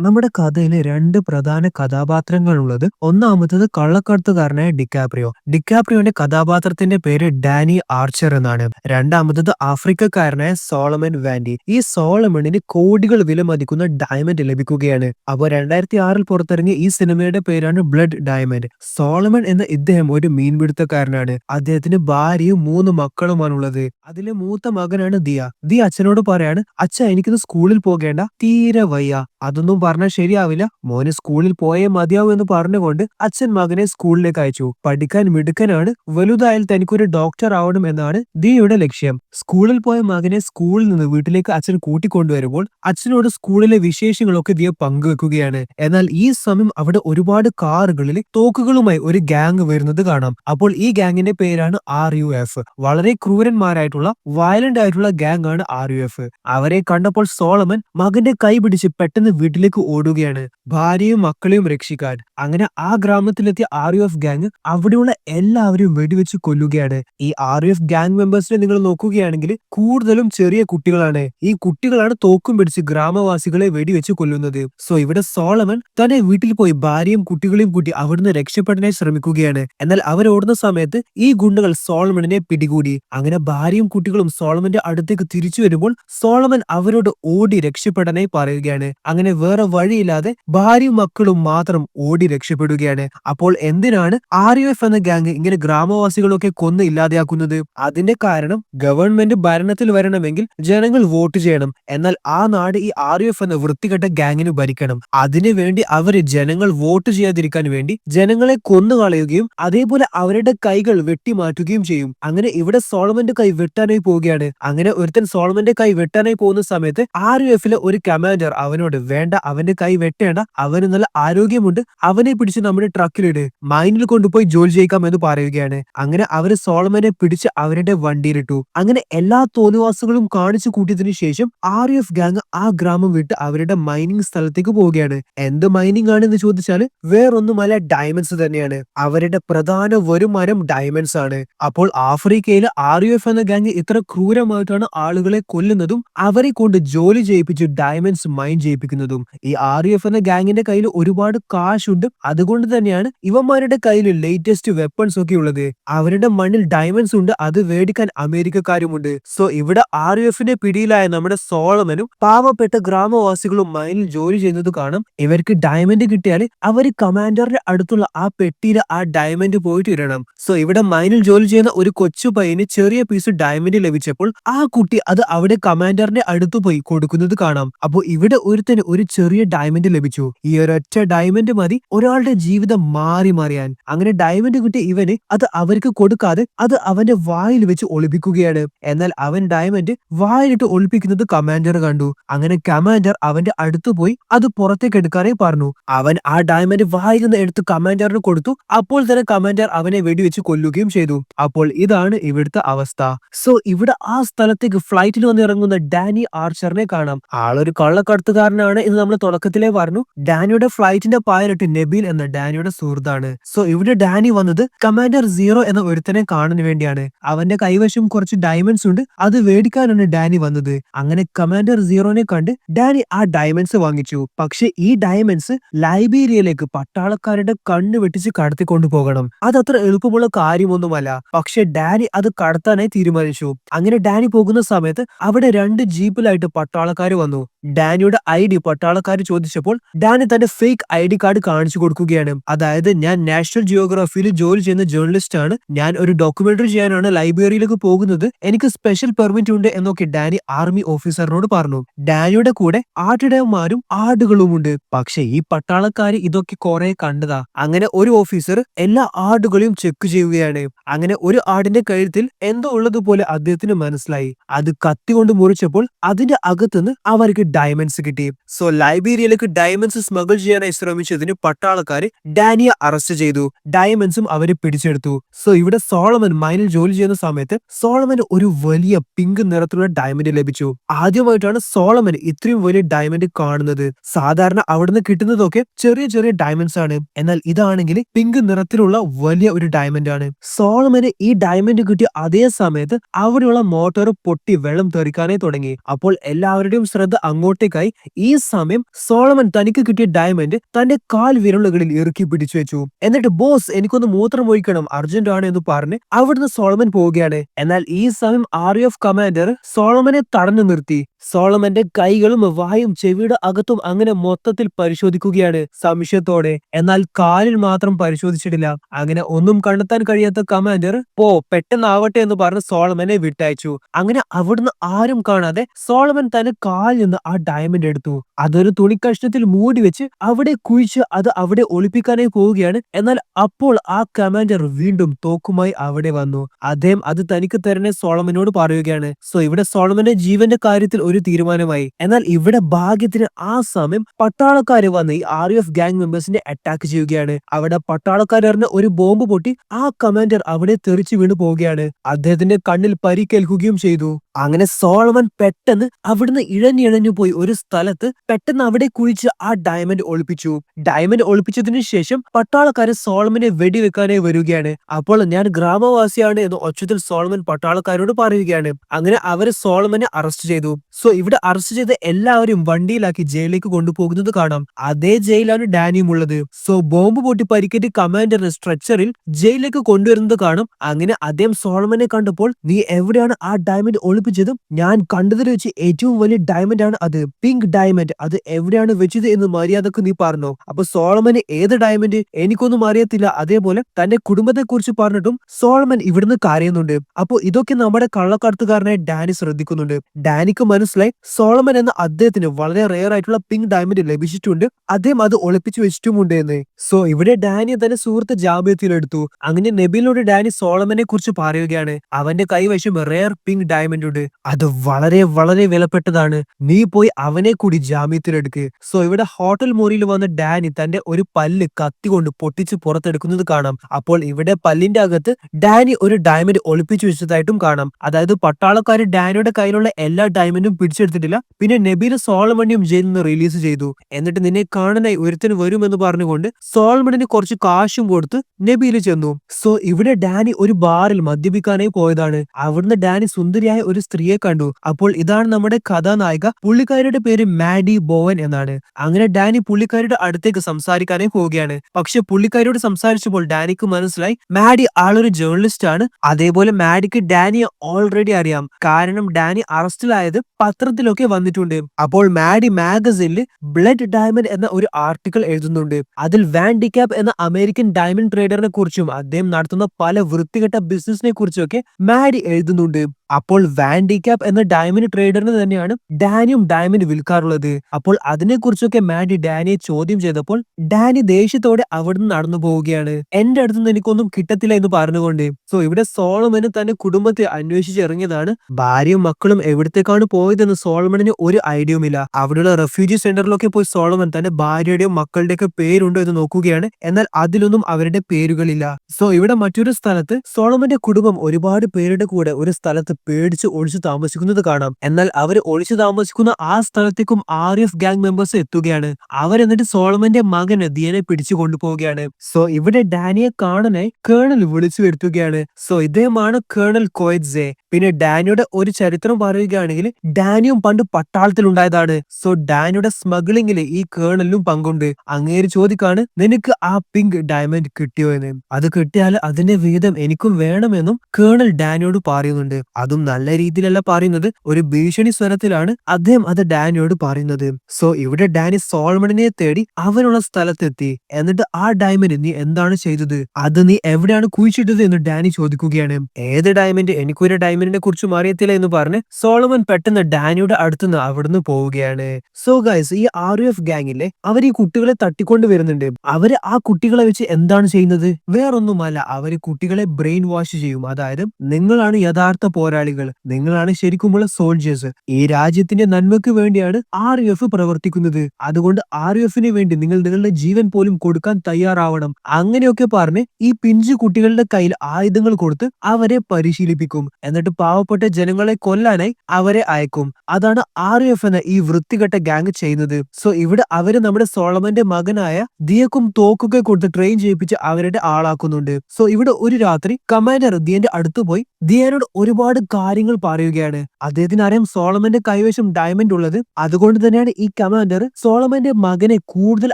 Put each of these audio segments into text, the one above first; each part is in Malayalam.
നമ്മുടെ കഥയിലെ രണ്ട് പ്രധാന കഥാപാത്രങ്ങളുള്ളത്. ഒന്നാമത്തത് കള്ളക്കടത്തുകാരനായ ഡിക്കാപ്രിയോ ഡിക്കാപ്രിയോന്റെ കഥാപാത്രത്തിന്റെ പേര് ഡാനി ആർച്ചർ എന്നാണ്. രണ്ടാമത്തത് ആഫ്രിക്കക്കാരനായ സോളമൻ വാൻഡി. ഈ സോളമണിന് കോടികൾ വില മതിക്കുന്ന ഡയമണ്ട് ലഭിക്കുകയാണ്. അപ്പോൾ രണ്ടായിരത്തി ആറിൽ പുറത്തിറങ്ങിയ ഈ സിനിമയുടെ പേരാണ് ബ്ലഡ് ഡയമണ്ട്. സോളമൻ എന്ന ഇദ്ദേഹം ഒരു മീൻപിടുത്തക്കാരനാണ്. അദ്ദേഹത്തിന് ഭാര്യയും മൂന്ന് മക്കളുമാണുള്ളത്. അതിലെ മൂത്ത മകനാണ് ദിയ. ദിയ അച്ഛനോട് പറയാണ് അച്ഛ എനിക്കിത് സ്കൂളിൽ പോകേണ്ട. തീരെ വയ്യ. അതൊന്നും പറഞ്ഞാൽ ശരിയാവില്ല. മോന് സ്കൂളിൽ പോയേ മതിയാവൂ എന്ന് പറഞ്ഞുകൊണ്ട് അച്ഛൻ മകനെ സ്കൂളിലേക്ക് അയച്ചു. പഠിക്കാൻ മിടുക്കനാണ്. വലുതായാൽ തനിക്കൊരു ഡോക്ടർ ആവണം എന്നാണ് ദിയയുടെ ലക്ഷ്യം. സ്കൂളിൽ പോയ മകനെ സ്കൂളിൽ നിന്ന് വീട്ടിലേക്ക് അച്ഛൻ കൂട്ടിക്കൊണ്ടുവരുമ്പോൾ അച്ഛനോട് സ്കൂളിലെ വിശേഷങ്ങളൊക്കെ ദിയ പങ്കുവെക്കുകയാണ്. എന്നാൽ ഈ സമയം അവിടെ ഒരുപാട് കാറുകളിൽ തോക്കുകളുമായി ഒരു ഗ്യാങ് വരുന്നത് കാണാം. അപ്പോൾ ഈ ഗ്യാങ്ങിന്റെ പേരാണ് ആർ യു എഫ് വളരെ ക്രൂരന്മാരായിട്ടുള്ള വയലന്റ് ആയിട്ടുള്ള ഗ്യാങ് ആണ് ആർ യു എഫ് അവരെ കണ്ടപ്പോൾ സോളമൻ മകന്റെ കൈ പിടിച്ച് പെട്ടെന്ന് വീട്ടിലേക്ക് ഓടുകയാണ്. ഭാര്യയും മക്കളെയും രക്ഷിക്കാൻ. അങ്ങനെ ആ ഗ്രാമത്തിലെത്തിയ ആർ യു എഫ് ഗാങ് അവിടെയുള്ള എല്ലാവരെയും വെടിവെച്ച് കൊല്ലുകയാണ്. ഈ ആർ യു എഫ് ഗാങ് മെമ്പേഴ്സിനെ നിങ്ങൾ നോക്കുകയാണെങ്കിൽ കൂടുതലും ചെറിയ കുട്ടികളാണ്. ഈ കുട്ടികളാണ് തോക്കും പിടിച്ച് ഗ്രാമവാസികളെ വെടിവെച്ച് കൊല്ലുന്നത്. സോ ഇവിടെ സോളമൻ തന്നെ വീട്ടിൽ പോയി ഭാര്യയും കുട്ടികളെയും കൂട്ടി അവിടുന്ന് രക്ഷപ്പെടാനായി ശ്രമിക്കുകയാണ്. എന്നാൽ അവരോടുന്ന സമയത്ത് ഈ ഗുണ്ടകൾ സോളമണിനെ പിടികൂടി. അങ്ങനെ ഭാര്യയും കുട്ടികളും സോളമന്റെ അടുത്തേക്ക് തിരിച്ചു വരുമ്പോൾ സോളമൻ അവരോട് ഓടി രക്ഷപ്പെടാനായി പറയുകയാണ്. അങ്ങനെ വേറെ വഴിയില്ലാതെ ഭാര്യയും മക്കളും മാത്രം ഓടി രക്ഷപ്പെടുകയാണ്. അപ്പോൾ എന്തിനാണ് ആർ യു എഫ് എന്ന ഗ്യാങ് ഇങ്ങനെ ഗ്രാമവാസികളൊക്കെ കൊന്ന് ഇല്ലാതെയാക്കുന്നത്? അതിന്റെ കാരണം ഗവൺമെന്റ് ഭരണത്തിൽ വരണമെങ്കിൽ ജനങ്ങൾ വോട്ട് ചെയ്യണം. എന്നാൽ ആ നാട് ഈ ആർ യു എഫ് എന്ന വൃത്തികെട്ട ഗ്യാങ്ങിന് ഭരിക്കണം. അതിനു വേണ്ടി അവർ ജനങ്ങൾ വോട്ട് ചെയ്യാതിരിക്കാൻ വേണ്ടി ജനങ്ങളെ കൊന്നു കളയുകയും അതേപോലെ അവരുടെ കൈകൾ വെട്ടിമാറ്റുകയും ചെയ്യും. അങ്ങനെ ഇവിടെ സോളമന്റെ കൈ വെട്ടാനായി പോവുകയാണ്. അങ്ങനെ ഒരുത്തൻ സോളമന്റെ കൈ വെട്ടാനായി പോകുന്ന സമയത്ത് ആർ യു എഫിലെ ഒരു കമാൻഡർ അവനോട് വേണ്ട അവന്റെ കൈ വെട്ടേണ്ട. അവന് നല്ല ആരോഗ്യമുണ്ട്. അവനെ പിടിച്ച് നമ്മുടെ ട്രക്കിലിട് മൈനിൽ കൊണ്ടുപോയി ജോലി ചെയ്യിക്കാം എന്ന് പറയുകയാണ്. അങ്ങനെ അവർ സോളമനെ പിടിച്ച് അവരുടെ വണ്ടിയിലിട്ടു. അങ്ങനെ എല്ലാ തോന്നിവാസങ്ങളും കാണിച്ചു കൂട്ടിയതിനു ശേഷം ആർ എഫ് ഗാങ് ആ ഗ്രാമം വിട്ട് അവരുടെ മൈനിങ് സ്ഥലത്തേക്ക് പോവുകയാണ്. എന്ത് മൈനിങ് ആണ് എന്ന് ചോദിച്ചാൽ വേറൊന്നുമല്ല ഡയമണ്ട്സ് തന്നെയാണ്. അവരുടെ പ്രധാന വരുമാനം ഡയമണ്ട്സ് ആണ്. അപ്പോൾ ആഫ്രിക്കയിൽ ആർ യു എഫ് എന്ന ഗാങ് ഇത്ര ക്രൂരമായിട്ടാണ് ആളുകളെ കൊല്ലുന്നതും അവരെ കൊണ്ട് ജോലി ചെയ്യിപ്പിച്ച് ഡയമണ്ട്സ് മൈൻ ചെയ്യിപ്പിക്കുന്നതും. ഈ ആർ എഫ് എന്ന ഗാങ്ങിന്റെ കയ്യിൽ ഒരുപാട് കാശുണ്ട് അതുകൊണ്ട് തന്നെയാണ് ഇവന്മാരുടെ കയ്യിൽ ലേറ്റസ്റ്റ് വെപ്പൺസ് ഒക്കെ ഉള്ളത്. അവരുടെ മണ്ണിൽ ഡയമണ്ട്സ് ഉണ്ട്. അത് വേടിക്കാൻ അമേരിക്കക്കാരുമുണ്ട്. സോ ഇവിടെ ആർ എഫിന്റെ പിടിയിലായ നമ്മുടെ സോളമനും പാവപ്പെട്ട ഗ്രാമവാസികളും മൈനിൽ ജോലി ചെയ്യുന്നത് കാണും. ഇവർക്ക് ഡയമണ്ട് കിട്ടിയാൽ അവർ കമാൻഡറിന്റെ അടുത്തുള്ള ആ പെട്ടിയിൽ ആ ഡയമണ്ട് പോയിട്ട് ഇടണം. സോ ഇവിടെ മൈനിൽ ജോലി ചെയ്യുന്ന ഒരു കൊച്ചു പയ്യന് ചെറിയ പീസ് ഡയമണ്ട് ലഭിച്ചപ്പോൾ ആ കുട്ടി അത് അവിടെ കമാൻഡറിന്റെ അടുത്ത് പോയി കൊടുക്കുന്നത് കാണാം. അപ്പോൾ ഇവിടെ ഒരുത്തന് ഒരു ചെറിയ ഡയമണ്ട് ലഭിച്ചു. ഈ ഒരൊറ്റ ഡയമണ്ട് മതി. ഒരാളുടെ ജീവിതം മാറി മറിയാൻ. അങ്ങനെ ഡയമണ്ട് കിട്ടിയ ഇവന് അത് അവർക്ക് കൊടുക്കാതെ അത് അവന്റെ വായിൽ വെച്ച് ഒളിപ്പിക്കുകയാണ്. എന്നാൽ അവൻ ഡയമണ്ട് വായിലിട്ട് ഒളിപ്പിക്കുന്നത് കമാൻഡർ കണ്ടു. അങ്ങനെ കമാൻഡർ അവന്റെ അടുത്ത് പോയി അത് പുറത്തേക്ക് എടുക്കാനേ പറഞ്ഞു. അവൻ ആ ഡയമണ്ട് വായിൽ നിന്ന് എടുത്ത് കമാൻഡറിന് കൊടുത്തു. അപ്പോൾ തന്നെ കമാൻഡർ അവനെ വെടിവെച്ച് കൊല്ലുകയും ചെയ്തു. അപ്പോൾ ഇതാണ് ഇവിടുത്തെ അവസ്ഥ. സോ ഇവിടെ ആ സ്ഥലത്തേക്ക് ഫ്ലൈറ്റിൽ വന്നിറങ്ങുന്ന ഡാനി ആർച്ചറിനെ കാണാം. ആളൊരു കള്ളക്കടത്തുകാരനാണ് എന്ന് നമ്മൾ തുടക്കത്തിലേ പറഞ്ഞു ഡാനിയുടെ ഫ്ലൈറ്റിന്റെ പൈലറ്റ് നബീൽ എന്ന ഡാനിയുടെ സുഹൃത്താണ്. സോ ഇവിടെ ഡാനി വന്നത് കമാൻഡർ സീറോ എന്ന ഒരുത്തനെ കാണാൻ വേണ്ടിയാണ്. അവന്റെ കൈവശം കുറച്ച് ഡയമണ്ട്സ് ഉണ്ട് അത് വേടിക്കാനാണ് ഡാനി വന്നത്. അങ്ങനെ കമാൻഡർ സീറോനെ കണ്ട് ഡാനി ആ ഡയമണ്ട്സ് വാങ്ങിച്ചു. പക്ഷെ ഈ ഡയമണ്ട്സ് ലൈബീരിയയിലേക്ക് പട്ടാളക്കാരുടെ കണ്ണ് വെട്ടിച്ച് കടത്തിക്കൊണ്ടു പോകണം. അതത്ര എളുപ്പമുള്ള കാര്യമൊന്നുമല്ല. പക്ഷെ ഡാനി അത് കടത്താനായി തീരുമാനിച്ചു. അങ്ങനെ ഡാനി പോകുന്ന സമയത്ത് അവിടെ രണ്ട് ജീപ്പിലായിട്ട് പട്ടാളക്കാർ വന്നു. ഡാനിയുടെ ഐ ഡി പട്ടാളക്കാർ ചോദിച്ചപ്പോൾ ഡാനി തന്റെ ഫേക്ക് ഐ ഡി കാർഡ് കാണിച്ചു കൊടുക്കുകയാണ്. അതായത് ഞാൻ നാഷണൽ ജിയോഗ്രാഫിയിൽ ജോലി ചെയ്യുന്ന ജേർണലിസ്റ്റ് ആണ്. ഞാൻ ഒരു ഡോക്യുമെന്ററി ചെയ്യാനാണ് ലൈബ്രറിയിലേക്ക് പോകുന്നത്. എനിക്ക് സ്പെഷ്യൽ പെർമിറ്റ് ഉണ്ട് എന്നൊക്കെ ഡാനി ആർമി ഓഫീസറിനോട് പറഞ്ഞു. ഡാനിയുടെ കൂടെ ആട്ടിടയന്മാരും ആടുകളുമുണ്ട്. പക്ഷെ ഈ പട്ടാളക്കാര് ഇതൊക്കെ കുറെ കണ്ടതാ. അങ്ങനെ ഒരു ഓഫീസർ എല്ലാ ആടുകളെയും ചെക്ക് ചെയ്യുകയാണ്. അങ്ങനെ ഒരു ആടിന്റെ കഴുത്തിൽ എന്തോ ഉള്ളതുപോലെ അദ്ദേഹത്തിന് മനസ്സിലായി. അത് കത്തി കൊണ്ട് മുറിച്ചപ്പോൾ അതിന്റെ അകത്തുനിന്ന് അവർക്ക് ഡയമണ്ട്സ് കിട്ടി. സോ ലൈബീരിയയിലേക്ക് ഡയമണ്ട്സ് സ്മഗിൾ ചെയ്യാനായി ശ്രമിച്ചതിന് പട്ടാളക്കാർ ഡാനിയെ അറസ്റ്റ് ചെയ്തു. ഡയമണ്ട്സും അവരെ പിടിച്ചെടുത്തു. സോ ഇവിടെ സോളമൻ മൈനിൽ ജോലി ചെയ്യുന്ന സമയത്ത് സോളമന് ഒരു വലിയ പിങ്ക് നിറത്തിലുള്ള ഡയമണ്ട് ലഭിച്ചു. ആദ്യമായിട്ടാണ് സോളമൻ ഇത്രയും വലിയ ഡയമണ്ട് കാണുന്നത്. സാധാരണ അവിടുന്ന് കിട്ടുന്നതൊക്കെ ചെറിയ ചെറിയ ഡയമണ്ട്സ് ആണ്. എന്നാൽ ഇതാണെങ്കിൽ പിങ്ക് നിറത്തിലുള്ള വലിയ ഒരു ഡയമണ്ട് ആണ്. സോളമന് ഈ ഡയമണ്ട് കിട്ടിയ അതേ സമയത്ത് അവിടെയുള്ള മോട്ടോർ പൊട്ടി വെള്ളം തെറിക്കാനേ തുടങ്ങി. അപ്പോൾ എല്ലാവരുടെയും ശ്രദ്ധ അങ്ങോട്ടേക്കായി ഈ സമയം സോളമൻ തനിക്ക് കിട്ടിയ ഡയമണ്ട് തന്റെ കാൽ വിരലുകളിൽ ഇറുക്കി പിടിച്ചു വെച്ചു. എന്നിട്ട് ബോസ് എനിക്കൊന്ന് മൂത്രം ഒഴിക്കണം അർജന്റ് ആണ് എന്ന് പറഞ്ഞ് അവിടുന്ന് സോളമൻ പോവുകയാണ്. എന്നാൽ ഈ സമയം ആർ ഓഫ് കമാൻഡർ സോളമനെ തടഞ്ഞു നിർത്തി. സോളമന്റെ കൈകളും വായും ചെവിയുടെ അകത്തും അങ്ങനെ മൊത്തത്തിൽ പരിശോധിക്കുകയാണ് സംശയത്തോടെ. എന്നാൽ കാലിൽ മാത്രം പരിശോധിച്ചിട്ടില്ല. അങ്ങനെ ഒന്നും കണ്ടെത്താൻ കഴിയാത്ത കമാൻഡർ പോ പെട്ടെന്നാവട്ടെ എന്ന് പറഞ്ഞ് സോളമനെ വിട്ടയച്ചു. അങ്ങനെ അവിടുന്ന് ആരും കാണാതെ സോളമൻ തന്നെ കാലിൽ നിന്ന് ആ ഡയമണ്ട് എടുത്തു. അതൊരു തുണി തുണിക്കഷ്ണത്തിൽ മൂടി വെച്ച് അവിടെ കുഴിച്ച് അത് അവിടെ ഒളിപ്പിക്കാനായി പോവുകയാണ്. എന്നാൽ അപ്പോൾ ആ കമാൻഡർ വീണ്ടും തോക്കുമായി അവിടെ വന്നു. അദ്ദേഹം അത് തനിക്ക് തരണേ സോളമനോട് പറയുകയാണ്. സോ ഇവിടെ സോളമന്റെ ജീവന്റെ കാര്യത്തിൽ ഒരു തീരുമാനമായി. എന്നാൽ ഇവിടെ ഭാഗ്യത്തിന് ആ സമയം പട്ടാളക്കാര് വന്ന് ഈ ആർ എഫ് ഗാങ് മെമ്പേഴ്സിനെ അറ്റാക്ക് ചെയ്യുകയാണ്. അവിടെ പട്ടാളക്കാരറിന് ഒരു ബോംബ് പൊട്ടി ആ കമാൻഡർ അവിടെ തെറിച്ചു വീണു പോവുകയാണ്. അദ്ദേഹത്തിന്റെ കണ്ണിൽ പരിക്കേൽക്കുകയും ചെയ്തു. അങ്ങനെ സോളമൻ പെട്ടെന്ന് അവിടുന്ന് ഇഴഞ്ഞിഴഞ്ഞു പോയി ഒരു സ്ഥലത്ത് പെട്ടെന്ന് അവിടെ കുഴിച്ച് ആ ഡയമണ്ട് ഒളിപ്പിച്ചു. ഡയമണ്ട് ഒളിപ്പിച്ചതിന് ശേഷം പട്ടാളക്കാരെ സോളമനെ വെടിവെക്കാനായി വരികയാണ്. അപ്പോൾ ഞാൻ ഗ്രാമവാസിയാണ് എന്ന് ഒച്ചത്തിൽ സോളമൻ പട്ടാളക്കാരോട് പറയുകയാണ്. അങ്ങനെ അവർ സോളമനെ അറസ്റ്റ് ചെയ്തു. സോ ഇവിടെ അറസ്റ്റ് ചെയ്ത എല്ലാവരും വണ്ടിയിലാക്കി ജയിലിലേക്ക് കൊണ്ടുപോകുന്നത് കാണാം. അതേ ജയിലാണ് ഡാനിയും ഉള്ളത്. സോ ബോംബ് പൊട്ടി പരിക്കേറ്റ് കമാൻഡറിന്റെ സ്ട്രെച്ചറിൽ ജയിലിലേക്ക് കൊണ്ടുവരുന്നത് കാണും. അങ്ങനെ അദ്ദേഹം സോളമനെ കണ്ടപ്പോൾ നീ എവിടെയാണ് ആ ഡയമണ്ട് ഒളിപ്പിച്ചതും? ഞാൻ കണ്ടതിൽ വെച്ച് ഏറ്റവും വലിയ ഡയമണ്ട് ആണ് അത്. പിങ്ക് ഡയമണ്ട് അത് എവിടെയാണ് വെച്ചത് എന്ന് മര്യാദയ്ക്ക് നീ പറഞ്ഞു? അപ്പൊ സോളമന് ഏത് ഡയമണ്ട് എനിക്കൊന്നും അറിയത്തില്ല. അതേപോലെ തന്റെ കുടുംബത്തെ കുറിച്ച് പറഞ്ഞിട്ടും സോളമൻ ഇവിടുന്ന് കരയുന്നുണ്ട്. അപ്പൊ ഇതൊക്കെ നമ്മുടെ കള്ളക്കടത്തുകാരനെ ഡാനി ശ്രദ്ധിക്കുന്നുണ്ട്. ഡാനിക്ക് മനസ്സിലായി? സോളമൻ എന്ന അദ്ദേഹത്തിന് വളരെ റെയർ ആയിട്ടുള്ള പിങ്ക് ഡയമണ്ട് ലഭിച്ചിട്ടുണ്ട്. അദ്ദേഹം അത് ഒളിപ്പിച്ചു വെച്ചിട്ടുമുണ്ട് എന്ന്. സോ ഇവിടെ ഡാനി തന്റെ സുഹൃത്ത് ജാമ്യത്തിലെടുത്തു അങ്ങനെ നബിലിനോട് ഡാനി സോളമനെ കുറിച്ച് പറയുകയാണ്. അവന്റെ കൈവശം റെയർ പിങ്ക് ഡയമണ്ട് ഉണ്ട്. അത് വളരെ വളരെ വിലപ്പെട്ടതാണ്. നീ പോയി അവനെ കൂടി ജാമ്യത്തിലെടുക്ക് സോ ഇവിടെ ഹോട്ടൽ മുറിയിൽ വന്ന ഡാനി തന്റെ ഒരു പല്ല് കത്തി കൊണ്ട് പൊട്ടിച്ച് പുറത്തെടുക്കുന്നത് കാണാം. അപ്പോൾ ഇവിടെ പല്ലിന്റെ അകത്ത് ഡാനി ഒരു ഡയമണ്ട് ഒളിപ്പിച്ചു വെച്ചതായിട്ടും കാണാം. അതായത് പട്ടാളക്കാർ ഡാനിയുടെ കയ്യിലുള്ള എല്ലാ ഡയമണ്ടും പിടിച്ചെടുത്തിട്ടില്ല. പിന്നെ നബീൽ സോൾമണിയും ജയിലിൽ നിന്ന് റിലീസ് ചെയ്തു. എന്നിട്ട് നിന്നെ കാണാനായി ഒരുത്തിന് വരുമെന്ന് പറഞ്ഞുകൊണ്ട് സോൾമണിന് കുറച്ച് കാശും കൊടുത്ത് നബീൽ ചെന്നു. സോ ഇവിടെ ഡാനി ഒരു ബാറിൽ മദ്യപിക്കാനായി പോയതാണ്. അവിടുന്ന് ഡാനി സുന്ദരിയായ ഒരു സ്ത്രീയെ കണ്ടു. അപ്പോൾ ഇതാണ് നമ്മുടെ കഥാനായിക പുള്ളിക്കാരിയുടെ പേര് മാഡി ബോവൻ എന്നാണ്. അങ്ങനെ ഡാനി പുള്ളിക്കാരിയുടെ അടുത്തേക്ക് സംസാരിക്കാനായി പോവുകയാണ്. പക്ഷെ പുള്ളിക്കാരിയോട് സംസാരിച്ചപ്പോൾ ഡാനിക്ക് മനസ്സിലായി മാഡി ആളൊരു ജേർണലിസ്റ്റ് ആണ്. അതേപോലെ മാഡിക്ക് ഡാനിയെ ഓൾറെഡി അറിയാം. കാരണം ഡാനി അറസ്റ്റിലായത് പത്രത്തിലൊക്കെ വന്നിട്ടുണ്ട്. അപ്പോൾ മാഡി മാഗസിനിൽ ബ്ലഡ് ഡയമണ്ട് എന്ന ഒരു ആർട്ടിക്കിൾ എഴുതുന്നുണ്ട്. അതിൽ വാൻ ഡിക്കാപ്പ് എന്ന അമേരിക്കൻ ഡയമണ്ട് ട്രേഡറിനെ കുറിച്ചും അദ്ദേഹം നടത്തുന്ന പല വൃത്തികെട്ട ബിസിനസിനെ കുറിച്ചും ഒക്കെ മാഡി എഴുതുന്നുണ്ട്. അപ്പോൾ വാൻഡിക്യാപ്പ് എന്ന ഡയമണ്ട് ട്രേഡറിന് തന്നെയാണ് ഡാനിയും ഡയമണ്ട് വിൽക്കാറുള്ളത്. അപ്പോൾ അതിനെക്കുറിച്ചൊക്കെ മാഡി ഡാനിയെ ചോദ്യം ചെയ്തപ്പോൾ ഡാനി ദേഷ്യത്തോടെ അവിടുന്ന് നടന്നു പോവുകയാണ്. എന്റെ അടുത്തുനിന്ന് എനിക്കൊന്നും കിട്ടത്തില്ല എന്ന് പറഞ്ഞുകൊണ്ട്. സോ ഇവിടെ സോളമന് തന്റെ കുടുംബത്തെ അന്വേഷിച്ചിറങ്ങിയതാണ് ഭാര്യയും മക്കളും എവിടത്തേക്കാണ് പോയതെന്ന് സോളമണിന് ഒരു ഐഡിയയുമില്ല അവിടെയുള്ള റെഫ്യൂജി സെന്ററിലൊക്കെ പോയി സോളമൻ തന്റെ ഭാര്യയുടെയും മക്കളുടെയൊക്കെ പേരുണ്ടോ എന്ന് നോക്കുകയാണ്. എന്നാൽ അതിലൊന്നും അവരുടെ പേരുകളില്ല. സോ ഇവിടെ മറ്റൊരു സ്ഥലത്ത് സോളമന്റെ കുടുംബം ഒരുപാട് പേരുടെ കൂടെ ഒരു സ്ഥലത്ത് പേടിച്ച് ഒളിച്ചു താമസിക്കുന്നത് കാണാം. എന്നാൽ അവർ ഒളിച്ചു താമസിക്കുന്ന ആ സ്ഥലത്തേക്കും ആർ എഫ് ഗാങ് മെമ്പേഴ്സ് എത്തുകയാണ്. അവരെന്നിട്ട് സോളമന്റെ മകൻ ദിയനെ പിടിച്ചു കൊണ്ടുപോവുകയാണ്. സോ ഇവിടെ ഡാനിയെ കാണനെ കേണൽ വിളിച്ചു വരുത്തുകയാണ്. സോ ഇദ്ദേഹമാണ് കേണൽ കോയറ്റ്സെ. പിന്നെ ഡാനിയുടെ ഒരു ചരിത്രം പറയുകയാണെങ്കിൽ ഡാനിയും പണ്ട് പട്ടാളത്തിലുണ്ടായതാണ്. സോ ഡാനിയുടെ സ്മഗ്ലിംഗിൽ ഈ കേണലിനും പങ്കുണ്ട്. അങ്ങേര് ചോദിക്കാണ് നിനക്ക് ആ പിങ്ക് ഡയമണ്ട് കിട്ടിയോ എന്ന്? അത് കിട്ടിയാൽ അതിന്റെ വീതം എനിക്കും വേണമെന്നും കേണൽ ഡാനിയോട് പറയുന്നുണ്ട്. അതും നല്ല രീതിയിലല്ല പറയുന്നത്. ഒരു ഭീഷണി സ്വരത്തിലാണ് അദ്ദേഹം അത് ഡാനിയോട് പറയുന്നത്. സോ ഇവിടെ ഡാനി സോൾമണിനെ തേടി അവനുള്ള സ്ഥലത്തെത്തി. എന്നിട്ട് ആ ഡയമണ്ട് നീ എന്താണ് ചെയ്തത്? അത് നീ എവിടെയാണ് കുഴിച്ചിട്ടത് എന്ന് ഡാനി ചോദിക്കുകയാണ്. ഏത് ഡയമണ്ട് എനിക്കൊരു ഡയമണ്ടിനെ കുറിച്ചും അറിയത്തില്ല എന്ന് പറഞ്ഞ് സോളമൻ പെട്ടെന്ന് ഡാനിയുടെ അടുത്തുനിന്ന് അവിടുന്ന് പോവുകയാണ്. സോ ഗൈസ് ഈ ആർ എഫ് ഗാങ്ങിലെ അവർ ഈ കുട്ടികളെ തട്ടിക്കൊണ്ട് വരുന്നുണ്ട്. അവർ ആ കുട്ടികളെ വെച്ച് എന്താണ് ചെയ്യുന്നത്? വേറൊന്നുമല്ല അവർ കുട്ടികളെ ബ്രെയിൻ വാഷ് ചെയ്യും. അതായത് നിങ്ങളാണ് യഥാർത്ഥ പോരാളികൾ. നിങ്ങളാണ് ശരിക്കുമുള്ള സോൾജേഴ്സ് ഈ രാജ്യത്തിന്റെ നന്മയ്ക്ക് വേണ്ടിയാണ് ആർ എഫ് പ്രവർത്തിക്കുന്നത്. അതുകൊണ്ട് ആർ എഫിന് വേണ്ടി നിങ്ങൾ നിങ്ങളുടെ ജീവൻ പോലും കൊടുക്കാൻ തയ്യാറാവണം. അങ്ങനെയൊക്കെ പറഞ്ഞ് ഈ പിഞ്ചു കുട്ടികളുടെ കയ്യിൽ ആയുധങ്ങൾ കൊടുത്ത് അവരെ പരിശീലിപ്പിക്കും. എന്നിട്ട് എന്നിട്ട് പാവപ്പെട്ട ജനങ്ങളെ കൊല്ലാനായി അവരെ അയക്കും. അതാണ് ആർ എഫ് എന്ന ഈ വൃത്തികെട്ട ഗാങ് ചെയ്യുന്നത്. സോ ഇവിടെ അവർ നമ്മുടെ സോളമന്റെ മകനായ ദിയക്കും തോക്കൊക്കെ കൊടുത്ത് ട്രെയിൻ ചെയ്യിപ്പിച്ച് അവരുടെ ആളാക്കുന്നുണ്ട്. സോ ഇവിടെ ഒരു രാത്രി കമാൻഡർ ദിയന്റെ അടുത്ത് പോയി ദിയനോട് ഒരുപാട് കാര്യങ്ങൾ പറയുകയാണ്. അദ്ദേഹത്തിന് അറിയാം സോളമന്റെ കൈവശം ഡയമണ്ട് ഉള്ളത്. അതുകൊണ്ട് തന്നെയാണ് ഈ കമാൻഡർ സോളമന്റെ മകനെ കൂടുതൽ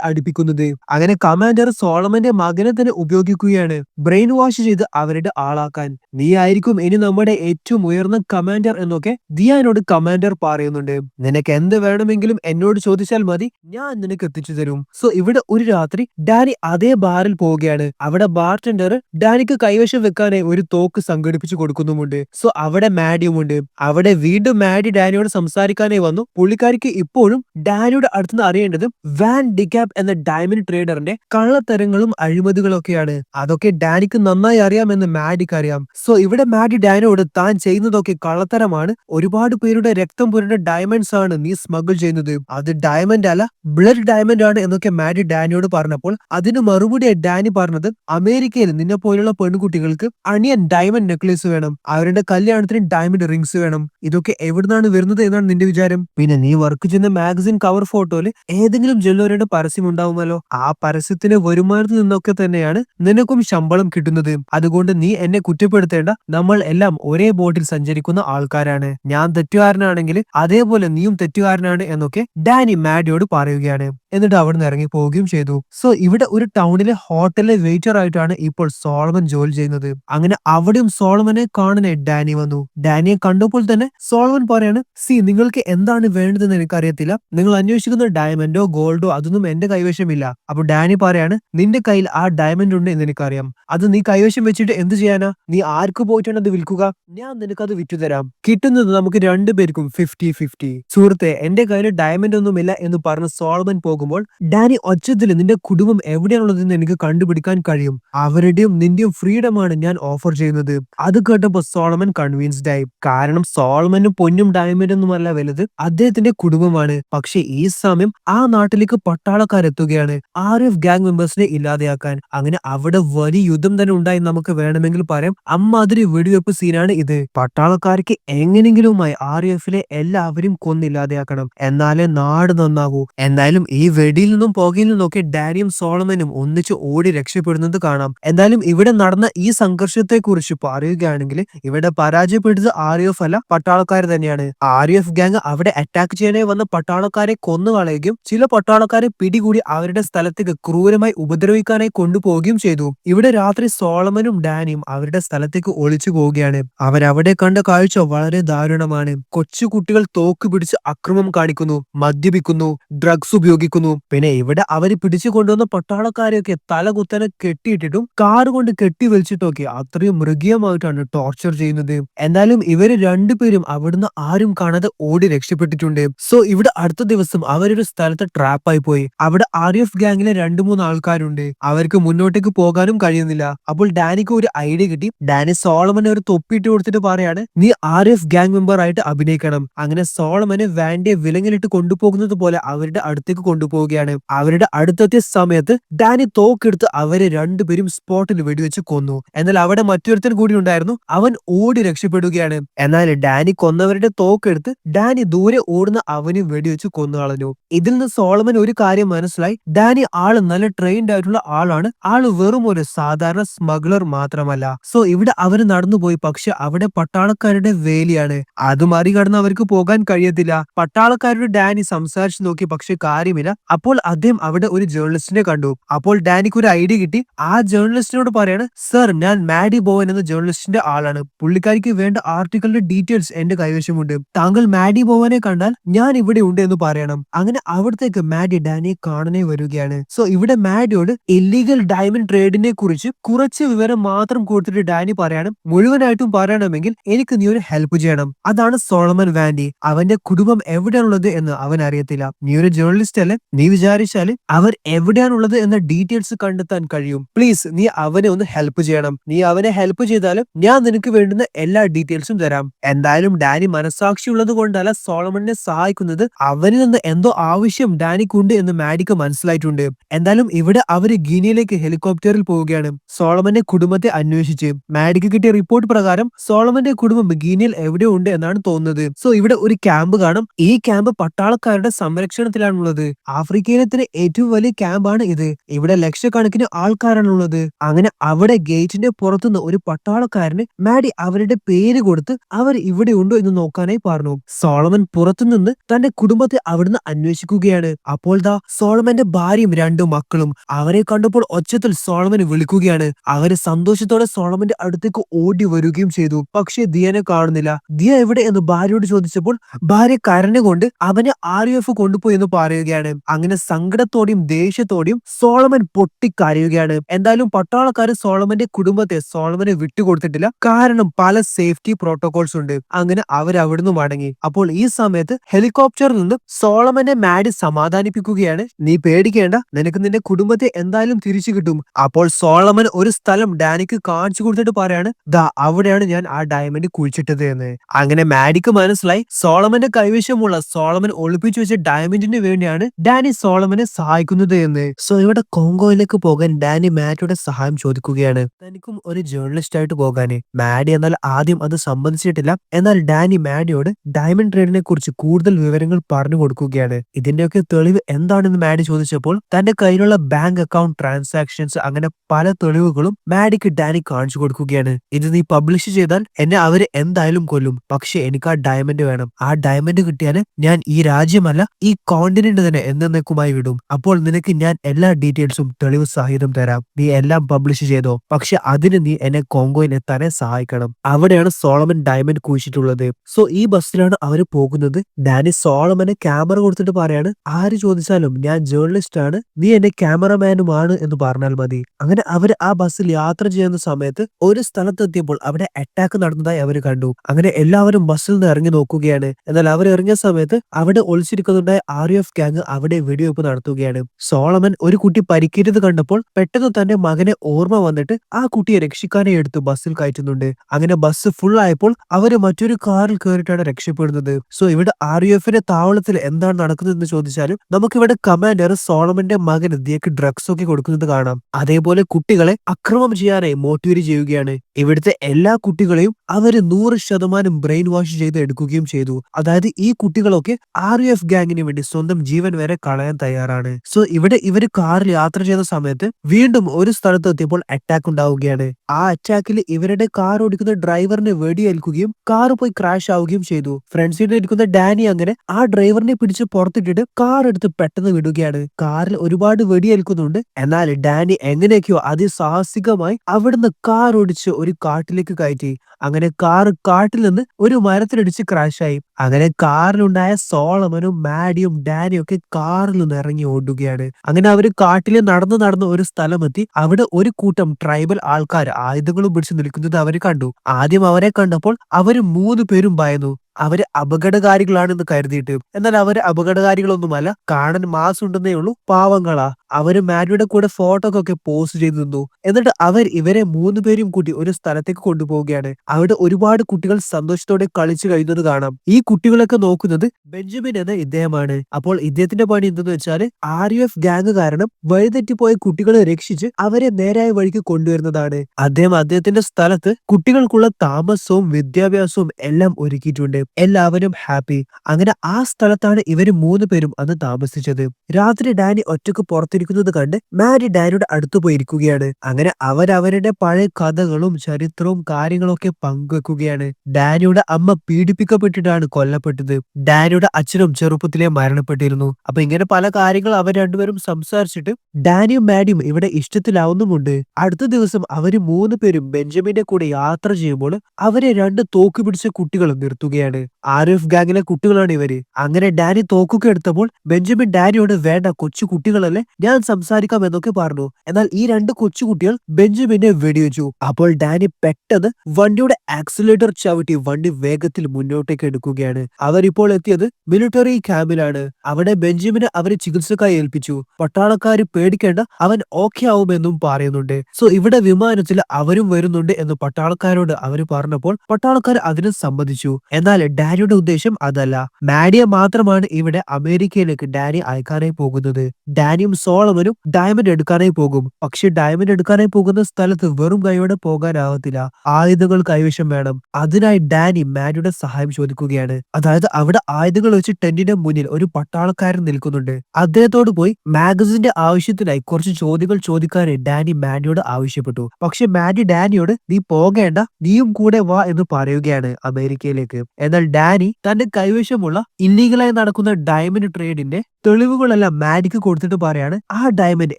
അടുപ്പിക്കുന്നത്. അങ്ങനെ കമാൻഡർ സോളമന്റെ മകനെ തന്നെ ഉപയോഗിക്കുകയാണ്. ബ്രെയിൻ വാഷ് ചെയ്ത് അവരുടെ ആളാക്കാൻ. നീ ആയിരിക്കും ഇനി നമ്മുടെ ഏറ്റവും ഉയർന്ന കമാൻഡർ എന്നൊക്കെ ദിയാനോട് കമാൻഡർ പറയുന്നുണ്ട്. നിനക്ക് എന്ത് വേണമെങ്കിലും എന്നോട് ചോദിച്ചാൽ മതി ഞാൻ നിനക്ക് എത്തിച്ചു തരും. സോ ഇവിടെ ഒരു രാത്രി ഡാനി അതേ ബാറിൽ പോവുകയാണ്. അവിടെ ബാർ ടെൻഡർ ഡാനിക്ക് കൈവശം വെക്കാനായി ഒരു തോക്ക് സംഘടിപ്പിച്ചു കൊടുക്കുന്നുമുണ്ട്. സോ അവിടെ മാഡിയുമുണ്ട്. അവിടെ വീണ്ടും മാഡി ഡാനിയോട് സംസാരിക്കാനായി വന്നു. പുള്ളിക്കാരിക്ക് ഇപ്പോഴും ഡാനിയുടെ അടുത്തുനിന്ന് അറിയേണ്ടത് വാൻ ഡിക്കാപ്പ് എന്ന ഡയമണ്ട് ട്രേഡറിന്റെ കള്ളത്തരങ്ങളും അഴിമതികളും ഒക്കെയാണ് അതൊക്കെ ഡാനിക്ക് നന്നായി അറിയാമെന്ന് മാഡിക്ക് അറിയാം. സോ ഇവിടെ മാഡി ഡാനിയോട് താൻ ചെയ്യുന്നതൊക്കെ കള്ളത്തരമാണ്. ഒരുപാട് പേരുടെ രക്തം പുരണ്ട ഡയമണ്ട്സ് ആണ് നീ സ്മഗിൾ ചെയ്യുന്നത്. അത് ഡയമണ്ട് അല്ല ബ്ലഡ് ഡയമണ്ട് ആണ് എന്നൊക്കെ മാഡി ഡാനിയോട് പറഞ്ഞപ്പോൾ അതിന് മറുപടിയായി ഡാനി പറഞ്ഞത് അമേരിക്കയിൽ നിന്നെ പോലുള്ള പെൺകുട്ടികൾക്ക് അണിയൻ ഡയമണ്ട് നെക്ലേസ് വേണം. അവരുടെ കല്യാണത്തിന് ഡയമണ്ട് റിങ്സ് വേണം. ഇതൊക്കെ എവിടുന്നാണ് വരുന്നത് എന്നാണ് നിന്റെ വിചാരം? പിന്നെ നീ വർക്ക് ചെയ്യുന്ന മാഗസിൻ കവർ ഫോട്ടോയിൽ ഏതെങ്കിലും ജ്വല്ലറിയുടെ പരസ്യം ഉണ്ടാവുമല്ലോ. ആ പരസ്യത്തിന്റെ വരുമാനത്തിൽ നിന്നൊക്കെ തന്നെയാണ് നിനക്കും ശമ്പളം കിട്ടുന്നത്. അതുകൊണ്ട് നീ എന്നെ കുറ്റപ്പെടുത്തേണ്ട. നമ്മൾ എല്ലാം ഒരേ ബോട്ടിൽ സഞ്ചരിക്കുന്ന ആൾക്കാരാണ്. ഞാൻ തെറ്റുകാരനാണെങ്കിൽ അതേപോലെ നീയും തെറ്റുകാരനാണ് എന്നൊക്കെ ഡാനി മാഡിയോട് പറയുകയാണ്. എന്നിട്ട് അവിടുന്ന് ഇറങ്ങി പോവുകയും ചെയ്തു. സോ ഇവിടെ ഒരു ടൗണിലെ ഹോട്ടലിലെ വെയിറ്റർ ആയിട്ടാണ് ഇപ്പോൾ സോളമൻ ജോലി ചെയ്യുന്നത്. അങ്ങനെ അവിടെയും സോളമനെ കാണാനായി ഡാനി വന്നു. ഡാനിയെ കണ്ടപ്പോൾ തന്നെ സോളമൻ പറയാണ് സി നിങ്ങൾക്ക് എന്താണ് വേണ്ടതെന്ന് എനിക്കറിയത്തില്ല. നിങ്ങൾ അന്വേഷിക്കുന്ന ഡയമണ്ടോ ഗോൾഡോ അതൊന്നും എന്റെ കൈവശമില്ല. അപ്പൊ ഡാനി പറയാണ് നിന്റെ കയ്യിൽ ആ ഡയമണ്ട് ഉണ്ട് എന്ന് എനിക്കറിയാം. അത് നീ കൈവശം വെച്ചിട്ട് എന്ത് ചെയ്യാനാ? നീ ആർക്ക് പോയിട്ടാണ് അത് വിൽക്കുക? ഞാൻ നിനക്ക് അത് വിറ്റുതരാം. കിട്ടുന്നത് നമുക്ക് രണ്ടുപേർക്കും ഫിഫ്റ്റി ഫിഫ്റ്റി സുഹൃത്തെ എന്റെ കയ്യിൽ ഡയമണ്ട് ഒന്നുമില്ല എന്ന് പറഞ്ഞ് സോളമൻ പോകുമ്പോൾ ഡാനി ഒച്ചത്തിൽ നിന്റെ കുടുംബം എവിടെയാണുള്ളതെന്ന് എനിക്ക് കണ്ടുപിടിക്കാൻ കഴിയും. അവരുടെയും നിന്റെയും ഫ്രീഡമാണ് ഞാൻ ഓഫർ ചെയ്യുന്നത്. അത് കേട്ടപ്പോ സോളമൻ കൺവിൻസ്ഡ് ആയി. കാരണം സോളമനും പൊന്നും ഡയമണ്ടൊന്നുമല്ല വലുത് അദ്ദേഹത്തിന്റെ കുടുംബമാണ്. പക്ഷെ ഈ സമയം ആ നാട്ടിലേക്ക് പട്ടാളക്കാരെത്തുകയാണ്. ആർ എഫ് ഗാങ് മെമ്പേഴ്സിനെ ഇല്ലാതെയാക്കാൻ. അങ്ങനെ അവിടെ വലിയ യുദ്ധം തന്നെ ഉണ്ടായി നമുക്ക് വേണമെങ്കിൽ പറയാം. അമ്മാതിരി വെടിവെപ്പ് സീനാണ് ഇത്. പട്ടാളക്കാർക്ക് എങ്ങനെങ്കിലുമായി ആർ എഫിലെ എല്ലാവരും കൊന്നില്ലാതെയാക്കണം എന്നാലേ നാട് നന്നാകൂ. എന്തായാലും ഈ വെടിയിൽ നിന്നും പുകയിൽ നിന്നൊക്കെ ഡാനിയും സോളമനും ഒന്നിച്ച് ഓടി രക്ഷപ്പെടുന്നത് കാണാം. എന്തായാലും ഇവിടെ നടന്ന ഈ സംഘർഷത്തെ കുറിച്ച് പറയുകയാണെങ്കിൽ ഇവിടെ പരാജയപ്പെട്ടത് ആർ എഫ് അല്ല പട്ടാളക്കാർ തന്നെയാണ്. ആർ എഫ് ഗാങ് അവിടെ അറ്റാക്ക് ചെയ്യാനേ വന്ന പട്ടാളക്കാരെ കൊന്നു കൊന്നുകളയുകയും ചില പട്ടാളക്കാരെ പിടികൂടി അവരുടെ സ്ഥലത്തേക്ക് ക്രൂരമായി ഉപദ്രവിക്കാനായി കൊണ്ടുപോവുകയും ചെയ്തു. ഇവിടെ രാത്രി സോളമനും ഡാനിയും അവരുടെ സ്ഥലത്തേക്ക് ഒളിച്ചു പോവുകയാണ്. അവരവിടെ കണ്ട കാഴ്ച വളരെ ദാരുണമാണ്. കൊച്ചു കുട്ടികൾ തോക്ക് പിടിച്ച് അക്രമം കാണിക്കുന്നു മദ്യപിക്കുന്നു ഡ്രഗ്സ് ഉപയോഗിക്കുന്നു. പിന്നെ ഇവിടെ അവർ പിടിച്ചു കൊണ്ടുവന്ന പട്ടാളക്കാരെയൊക്കെ തല കുത്തനെ കെട്ടിയിട്ടിട്ടും കാർ കൊണ്ട് കെട്ടി വലിച്ചിട്ടൊക്കെ അത്രയും മൃഗീയമായിട്ടാണ് ടോർച്ചർ ചെയ്യുന്നത്. എന്നാലും ഇവർ രണ്ടുപേരും അവിടുന്ന് ആരും കാണാതെ ഓടി രക്ഷപ്പെട്ടിട്ടുണ്ട്. സോ ഇവിടെ അടുത്ത ദിവസം അവരൊരു സ്ഥലത്ത് ട്രാപ്പായി പോയി. അവിടെ ആർ എഫ് ഗാങ്ങിലെ രണ്ടു മൂന്ന് ആൾക്കാരുണ്ട്. അവർക്ക് മുന്നോട്ടേക്ക് പോകാനും കഴിയുന്നില്ല. അപ്പോൾ ഡാനിക്ക് ഒരു ഐഡിയ കിട്ടി. ഡാനി സോളമനെ ഒരു തൊപ്പിയിട്ട് കൊടുത്തിട്ട് പറയാണ് നീ ആർ എഫ് ഗാങ് മെമ്പർ ആയിട്ട് അഭിനയിക്കണം. അങ്ങനെ സോളമനെ വാൻഡിയെ വിലങ്ങിലിട്ട് കൊണ്ടുപോകുന്നത് പോലെ അവരുടെ അടുത്തേക്ക് കൊണ്ടുപോവുകയാണ്. അവരുടെ അടുത്തെത്തിയ സമയത്ത് ഡാനി തോക്കെടുത്ത് അവരെ രണ്ടുപേരും സ്പോട്ടിൽ വെടിവെച്ച് കൊന്നു. എന്നാൽ അവിടെ മറ്റൊരുത്തൻ കൂടി ഉണ്ടായിരുന്നു. അവൻ ഓടി രക്ഷപ്പെടുകയാണ്. എന്നാൽ ഡാനി കൊന്നവരുടെ തോക്കെടുത്ത് ഡാനി ദൂരെ ഓടുന്ന അവനെ വെടിവെച്ച് കൊന്നു കളഞ്ഞു ഇതിൽ നിന്ന് സോളമൻ ഒരു കാര്യം മനസ്സിലായി. ഡാനി ആൾ നല്ല ട്രെയിൻഡ് ആയിട്ടുള്ള ആളാണ്. ആൾ വെറും ഒരു സാധാരണ സ്മഗ്ലർ മാത്രമല്ല. സോ ഇവിടെ അവർ നടന്നുപോയി. പക്ഷെ അവിടെ പട്ടാളക്കാരുടെ വേലിയാണ്. അത് മറികടന്ന് അവർക്ക് പോകാൻ കഴിയത്തില്ല. പട്ടാളക്കാരുടെ ഡാനി സംസാരിച്ചു നോക്കി. പക്ഷെ കാര്യമില്ല. അപ്പോൾ അദ്ദേഹം അവിടെ ഒരു ജേർണലിസ്റ്റിനെ കണ്ടു. അപ്പോൾ ഡാനിക്ക് ഒരു ഐഡിയ കിട്ടി. ആ ജേർണലിസ്റ്റിനോട് പറയാണ് സർ ഞാൻ മാഡി ബോവൻ എന്ന ജേർണലിസ്റ്റിന്റെ ആളാണ്. പുള്ളിക്കാരിക്ക് വേണ്ട ആർട്ടിക്കിളിന്റെ ഡീറ്റെയിൽസ് എന്റെ കൈവശമുണ്ട്. താങ്കൾ മാഡി ബോവനെ കണ്ടാൽ ഞാൻ ഇവിടെ ഉണ്ട് എന്ന് പറയണം. അങ്ങനെ അവിടത്തേക്ക് മാഡി ഡാനിയെ കാണാനേ വരികയാണ്. സോ ഇവിടെ മാഡിയോട് ഇല്ലീഗൽ ഡയമണ്ട് ട്രേഡിനെ കുറിച്ച് കുറച്ച് വിവരം മാത്രം കൊടുത്തിട്ട് ഡാനി പറയണം മുഴുവനായിട്ടും പറയണമെങ്കിൽ എനിക്ക് നീ ഒരു ഹെൽപ്പ് ചെയ്യണം. അതാണ് സോളമൻ വാൻഡി. അവന്റെ കുടുംബം എവിടെയാണുള്ളത് എന്ന് അവൻ അറിയത്തില്ല നീ ഒരു ജേർണലിസ്റ്റ് അല്ലേ? നീ വിചാരിച്ചാൽ അവർ എവിടെയാണുള്ളത് എന്ന ഡീറ്റെയിൽസ് കണ്ടെത്താൻ കഴിയും. പ്ലീസ് നീ അവനെ ഒന്ന് ഹെൽപ്പ് ചെയ്യണം. നീ അവനെ ഹെൽപ്പ് ചെയ്താലും ഞാൻ നിനക്ക് വേണ്ടുന്ന എല്ലാ ഡീറ്റെയിൽസും തരാം. എന്തായാലും ഡാനി മനസാക്ഷിയുള്ളത് കൊണ്ടല്ല സോളമണിനെ സഹായിക്കുന്നത്. അവനിൽ നിന്ന് എന്തോ ആവശ്യം ഡാനിക്കുണ്ട് എന്ന് മാഡിക്ക് മനസ്സിലായിട്ടുണ്ട്. എന്തായാലും ഇവിടെ അവർ ഗിനിയിലേക്ക് ഹെലികോപ്റ്ററിൽ പോവുകയാണ്. സോളമന്റെ കുടുംബത്തെ അന്വേഷിച്ച്. മാഡിക്ക് കിട്ടിയ റിപ്പോർട്ട് പ്രകാരം സോളമന്റെ കുടുംബം ഗിനിയിൽ എവിടെയോ ഉണ്ട് എന്നാണ് തോന്നുന്നത്. സോ ഇവിടെ ഒരു ക്യാമ്പ് കാണും. ഈ ക്യാമ്പ് പട്ടാളക്കാരുടെ സംരക്ഷണത്തിലാണുള്ളത്. ആഫ്രിക്കയിലെ തന്നെ ഏറ്റവും വലിയ ക്യാമ്പാണ് ഇത്. ഇവിടെ ലക്ഷക്കണക്കിന് ആൾക്കാരാണുള്ളത് അങ്ങനെ അവിടെ ഗേറ്റിന്റെ പുറത്തുനിന്ന് ഒരു പട്ടാളക്കാരന് മാഡി അവരുടെ പേര് കൊടുത്ത് അവർ ഇവിടെ ഉണ്ടോ എന്ന് നോക്കാനായി പറഞ്ഞു സോളമൻ പുറത്തുനിന്ന് തന്റെ കുടുംബത്തെ അവിടുന്ന് അന്വേഷിക്കുകയാണ്. അപ്പോൾ ദാ സോളമന്റെ ഭാര്യയും രണ്ടു മക്കളും അവരെ കണ്ടപ്പോൾ ഒച്ചത്തിൽ സോളമൻ വിളിക്കുകയാണ്. അവർ സന്തോഷത്തോടെ സോളമന്റെ അടുത്തേക്ക് ഓടി വരികയും ചെയ്തു. പക്ഷേ ദിയനെ കാണുന്നില്ല. ദിയ എവിടെ എന്ന് ഭാര്യയോട് ചോദിച്ചപ്പോൾ ഭാര്യ കരഞ്ഞുകൊണ്ട് അവനെ ആർ യു എഫ് കൊണ്ടുപോയി എന്ന് പറയുകയാണ്. അങ്ങനെ സങ്കടത്തോടെയും ദേഷ്യത്തോടെയും സോളമൻ പൊട്ടിക്കരയുകയാണ്. എന്തായാലും പട്ടാളക്കാർ സോളമന്റെ കുടുംബത്തെ സോളമനെ വിട്ടുകൊടുത്തിട്ടില്ല. കാരണം പല സേഫ്റ്റി പ്രോട്ടോകോൾസ് ഉണ്ട്. അങ്ങനെ അവർ അവിടുന്ന് മടങ്ങി. അപ്പോൾ ഈ സമയത്ത് ഹെലികോപ്റ്ററിൽ നിന്ന് സോളമനെ മാഡി സമാധാനിപ്പിക്കുകയാണ്. നീ പേടിക്കേണ്ട. നിനക്ക് നിന്റെ കുടുംബത്തെ എന്തായാലും തിരിച്ചു കിട്ടും. അപ്പോൾ സോളമൻ ഒരു സ്ഥലം ഡാനിക്ക് കാണിച്ചു കൊടുത്തിട്ട് പറയാണ് ദാ അവിടെയാണ് ഞാൻ ആ ഡയമണ്ട് കുഴിച്ചിട്ടത് എന്ന്. അങ്ങനെ മാഡിക്ക് മനസ്സിലായി. സോളമന്റെ കൈവശമുള്ള സോളമൻ ഒളിപ്പിച്ചു വെച്ച ഡയമണ്ടിന് വേണ്ടിയാണ് ഡാനി സോളമനെ സഹായിക്കുന്നത് എന്ന്. സോ ഇവിടെ കോങ്കോയിലേക്ക് പോകാൻ ഡാനി മാറ്റിയുടെ സഹായം ചോദിക്കുകയാണ്. തനിക്കും ഒരു ജേർണലിസ്റ്റ് ആയിട്ട് പോകാന്. മാഡി എന്നാൽ ആദ്യം അത് സംബന്ധിച്ചിട്ടില്ല എന്നാൽ ഡാനി മാഡിയോട് ഡയമണ്ട് ട്രേഡിനെ കുറിച്ച് കൂടുതൽ വിവരങ്ങൾ പറഞ്ഞു കൊടുക്കുകയാണ്. ഇതിന്റെയൊക്കെ തെളിവ് എന്താണെന്ന് മാഡി ചോദിച്ചപ്പോൾ തന്റെ കയ്യിലുള്ള ബാങ്ക് അക്കൗണ്ട് ട്രാൻസാക്ഷൻസ് അങ്ങനെ പല തെളിവുകളും മാഡിക്ക് ഡാനി കാണിച്ചു കൊടുക്കുകയാണ്. ഇത് നീ പബ്ലിഷ് ചെയ്താൽ എന്നെ അവർ എന്തായാലും കൊല്ലും. പക്ഷെ എനിക്ക് ആ ഡയമണ്ട് വേണം. ആ ഡയമണ്ട് കിട്ടിയാൽ ഞാൻ ഈ രാജ്യമല്ല ഈ കോണ്ടിനെന്റ് തന്നെ എന്നേക്കുമായി വിടും. അപ്പോൾ നിനക്ക് ഞാൻ എല്ലാ ഡീറ്റെയിൽസും തെളിവ് സഹിതം തരാം. നീ എല്ലാം പബ്ലിഷ് ചെയ്തോ? പക്ഷെ അതിന് നീ എന്നെ കോങ്കോയിൽ എത്താനെ സഹായിക്കണം. അവിടെയാണ് സോളമൻ ഡയമണ്ട് കുഴിച്ചിട്ടുള്ളത്. സോ ഈ ബസ്സിലാണ് അവർ പോകുന്നത്. ഡാനി സോളമന് ക്യാമറ കൊടുത്തിട്ട് പറയാണ് ആര് ചോദിച്ചാലും ഞാൻ ജേർണലിസ്റ്റ് ആണ്. നീ എന്റെ ക്യാമറമാനുമാണ് എന്ന് പറഞ്ഞാൽ മതി. അങ്ങനെ അവർ ആ ബസ്സിൽ യാത്ര ചെയ്യുന്ന സമയത്ത് ഒരു സ്ഥലത്തെത്തിയപ്പോൾ അവിടെ അറ്റാക്ക് നടന്നതായി അവർ കണ്ടു. അങ്ങനെ എല്ലാവരും ബസ്സിൽ നിന്ന് ഇറങ്ങി നോക്കുകയാണ്. എന്നാൽ അവർ ഇറങ്ങിയ സമയത്ത് അവിടെ ഒളിച്ചിരിക്കുന്നുണ്ടായ ആർ എഫ് ഗ്യാങ് അവിടെ വെടിവെപ്പ് നടത്തുകയാണ്. സോളമൻ ഒരു കുട്ടി പരിക്കേറ്റത് കണ്ടപ്പോൾ പെട്ടെന്ന് തന്റെ മകനെ ഓർമ്മ വന്നിട്ട് ആ കുട്ടിയെ രക്ഷിക്കാനേ എടുത്ത് ബസ്സിൽ കയറ്റുന്നുണ്ട്. അങ്ങനെ ബസ് ഫുൾ ആയപ്പോൾ അവർ മറ്റൊരു കാറിൽ കയറിയിട്ടാണ് രക്ഷപ്പെടുന്നത്. സോ ഇവിടെ ആർ യു എഫിന്റെ താവളത്തിൽ എന്താണ് നടക്കുന്നത് എന്ന് ചോദിച്ചാലും നമുക്കിവിടെ കമാൻഡർ സോളമന്റെ മകൻ ദിയക്ക് ഡ്രഗ്സ് ഒക്കെ കൊടുക്കുന്നത് കാണാം. അതേപോലെ കുട്ടികളെ അക്രമം ചെയ്യാനായി മോട്ടിവേറ്റ് ചെയ്യുകയാണ്. ഇവിടുത്തെ എല്ലാ കുട്ടികളെയും അവർ നൂറ് ശതമാനം ബ്രെയിൻ വാഷ് ചെയ്ത് എടുക്കുകയും ചെയ്തു. അതായത് ഈ കുട്ടികളൊക്കെ ആർ യു എഫ് ഗാങ്ങിന് വേണ്ടി സ്വന്തം ജീവൻ വരെ കളയാൻ തയ്യാറാണ്. സോ ഇവിടെ ഇവർ കാറിൽ യാത്ര ചെയ്ത സമയത്ത് വീണ്ടും ഒരു സ്ഥലത്ത് എത്തിയപ്പോൾ അറ്റാക്ക് ഉണ്ടാവുകയാണ്. ആ അറ്റാക്കിൽ ഇവരുടെ കാർ ഓടിക്കുന്ന ഡ്രൈവറിനെ വെടിയേൽക്കുകയും കാർ പോയി ക്രാഷ് ആവുകയും ചെയ്തു. ഫ്രണ്ട് സീറ്റിൽ ഇരിക്കുന്ന ഡാനി അങ്ങനെ ആ ഡ്രൈവറിനെ പിടിച്ച് പുറത്തിട്ടിട്ട് കാർ എടുത്ത് പെട്ടെന്ന് വിടുകയാണ്. കാറിൽ ഒരുപാട് വെടിയേൽക്കുന്നുണ്ട്. എന്നാൽ ഡാനി എങ്ങനെയൊക്കെയോ അതിസാഹസികമായി അവിടുന്ന് കാർ ഓടിച്ച് ഒരു കാട്ടിലേക്ക് കയറ്റി. അങ്ങനെ കാർ കാട്ടിൽ നിന്ന് ഒരു മരത്തിലിടിച്ച് ക്രാഷായി അങ്ങനെ കാറിലുണ്ടായ സോളമനും മാഡിയും ഡാനിയും ഒക്കെ കാറിൽ നിന്ന് ഇറങ്ങി ഓടുകയാണ്. അങ്ങനെ അവർ കാട്ടിൽ നടന്ന് നടന്ന് ഒരു സ്ഥലമെത്തി. അവിടെ ഒരു കൂട്ടം ട്രൈബൽ ആൾക്കാർ ആയുധങ്ങളും പിടിച്ച് നിൽക്കുന്നത് അവർ കണ്ടു. ആദ്യം അവരെ കണ്ടപ്പോൾ അവർ മൂന്ന് പേരും ഭയന്നു. അവർ അപകടകാരികളാണെന്ന് കരുതിയിട്ട് എന്നാൽ അവർ അപകടകാരികളൊന്നുമല്ല. കാണാൻ മാസ് ഉണ്ടെന്നേ ഉള്ളൂ. പാവങ്ങളാ. അവർ മാരിയുടെ കൂടെ ഫോട്ടോക്കൊക്കെ പോസ്റ്റ് ചെയ്തു നിന്നു. എന്നിട്ട് അവർ ഇവരെ മൂന്ന് പേരും കൂട്ടി ഒരു സ്ഥലത്തേക്ക് കൊണ്ടുപോവുകയാണ്. അവിടെ ഒരുപാട് കുട്ടികൾ സന്തോഷത്തോടെ കളിച്ചു കഴിയുന്നത് കാണാം. ഈ കുട്ടികളൊക്കെ നോക്കുന്നത് ബെഞ്ചമിൻ എന്ന ഇദ്ദേഹമാണ്. അപ്പോൾ ഇദ്ദേഹത്തിന്റെ പണി എന്തെന്ന് വെച്ചാൽ ആർ യു എഫ് ഗാങ് കാരണം വഴിതെറ്റിപ്പോയ കുട്ടികളെ രക്ഷിച്ച് അവരെ നേരായ വഴിക്ക് കൊണ്ടുവരുന്നതാണ്. അദ്ദേഹം അദ്ദേഹത്തിന്റെ സ്ഥലത്ത് കുട്ടികൾക്കുള്ള താമസവും വിദ്യാഭ്യാസവും എല്ലാം ഒരുക്കിയിട്ടുണ്ട്. എല്ലാവരും ഹാപ്പി. അങ്ങനെ ആ സ്ഥലത്താണ് ഇവർ മൂന്ന് പേരും അന്ന് താമസിച്ചത്. രാത്രി ഡാനി ഒറ്റയ്ക്ക് പുറത്തിരിക്കുന്നത് കണ്ട് മാരി ഡാനിയുടെ അടുത്ത് പോയിരിക്കുകയാണ്. അങ്ങനെ അവരവരുടെ പഴയ കഥകളും ചരിത്രവും കാര്യങ്ങളൊക്കെ പങ്കുവെക്കുകയാണ്. ഡാനിയുടെ അമ്മ പീഡിപ്പിക്കപ്പെട്ടിട്ടാണ് കൊല്ലപ്പെട്ടത്. ഡാനിയുടെ അച്ഛനും ചെറുപ്പത്തിലേ മരണപ്പെട്ടിരുന്നു. അപ്പൊ ഇങ്ങനെ പല കാര്യങ്ങൾ അവർ രണ്ടുപേരും സംസാരിച്ചിട്ട് ഡാനിയും മാഡിയും ഇവിടെ ഇഷ്ടത്തിലാവുന്നുമുണ്ട്. അടുത്ത ദിവസം അവർ മൂന്ന് പേരും ബെഞ്ചമിന്റെ കൂടെ യാത്ര ചെയ്യുമ്പോൾ അവരെ രണ്ട് തോക്ക് പിടിച്ച കുട്ടികൾ നിർത്തുകയാണ്. ചോദിക്കുന്നുണ്ട് ആരിഫ് ഗാങ്ങിലെ കുട്ടികളാണ് ഇവർ. അങ്ങനെ ഡാനി തോക്കൊക്കെ എടുത്തപ്പോൾ ബെഞ്ചമിൻ ഡാനിയോട് വേണ്ട കൊച്ചു കുട്ടികളല്ലേ ഞാൻ സംസാരിക്കാം എന്നൊക്കെ പറഞ്ഞു. എന്നാൽ ഈ രണ്ട് കൊച്ചു കുട്ടികൾ ബെഞ്ചമിനെ വെടിവെച്ചു. അപ്പോൾ ഡാനി പെട്ടെന്ന് വണ്ടിയുടെ ആക്സിലേറ്റർ ചവിട്ടി വണ്ടി വേഗത്തിൽ മുന്നോട്ടേക്ക് എടുക്കുകയാണ്. അവരിപ്പോൾ എത്തിയത് മിലിറ്ററി ക്യാമ്പിലാണ് അവിടെ ബെഞ്ചമിനെ അവരെ ചികിത്സക്കായി ഏൽപ്പിച്ചു. പട്ടാളക്കാർ പേടിക്കേണ്ട അവൻ ഓക്കെ ആവുമെന്നും പറയുന്നുണ്ട്. സോ ഇവിടെ വിമാനത്തിൽ അവരും വരുന്നുണ്ട് എന്ന് പട്ടാളക്കാരോട് അവർ പറഞ്ഞപ്പോൾ പട്ടാളക്കാർ അതിന് സമ്മതിച്ചു. എന്നാൽ ഡാനിയുടെ ഉദ്ദേശം അതല്ല. മാഡിയെ മാത്രമാണ് ഇവിടെ അമേരിക്കയിലേക്ക് ഡാനി അയക്കാനായി പോകുന്നത്. ഡാനിയും സോളമനും ഡയമണ്ട് എടുക്കാനായി പോകും. പക്ഷെ ഡയമണ്ട് എടുക്കാനായി പോകുന്ന സ്ഥലത്ത് വെറും കൈയോടെ പോകാനാവത്തില്ല. ആയുധങ്ങൾ കൈവശം വേണം. അതിനായി ഡാനി മാഡിയുടെ സഹായം ചോദിക്കുകയാണ്. അതായത് അവിടെ ആയുധങ്ങൾ വെച്ച് ടെന്റിന്റെ മുന്നിൽ ഒരു പട്ടാളക്കാരൻ നിൽക്കുന്നുണ്ട്. അദ്ദേഹത്തോട് പോയി മാഗസിന്റെ ആവശ്യത്തിനായി കുറച്ച് ചോദ്യങ്ങൾ ചോദിക്കാനായി ഡാനി മാഡിയോട് ആവശ്യപ്പെട്ടു. പക്ഷെ മാഡി ഡാനിയോട് നീ പോകേണ്ട നീയും കൂടെ വാ എന്ന് പറയുകയാണ് അമേരിക്കയിലേക്ക്. എന്നാൽ ഡാനി തന്റെ കൈവശമുള്ള ഇല്ലീഗലായി നടക്കുന്ന ഡയമണ്ട് ട്രേഡിന്റെ തെളിവുകളെല്ലാം മാഡിക്ക് കൊടുത്തിട്ട് പറയാണ് ആ ഡയമണ്ട്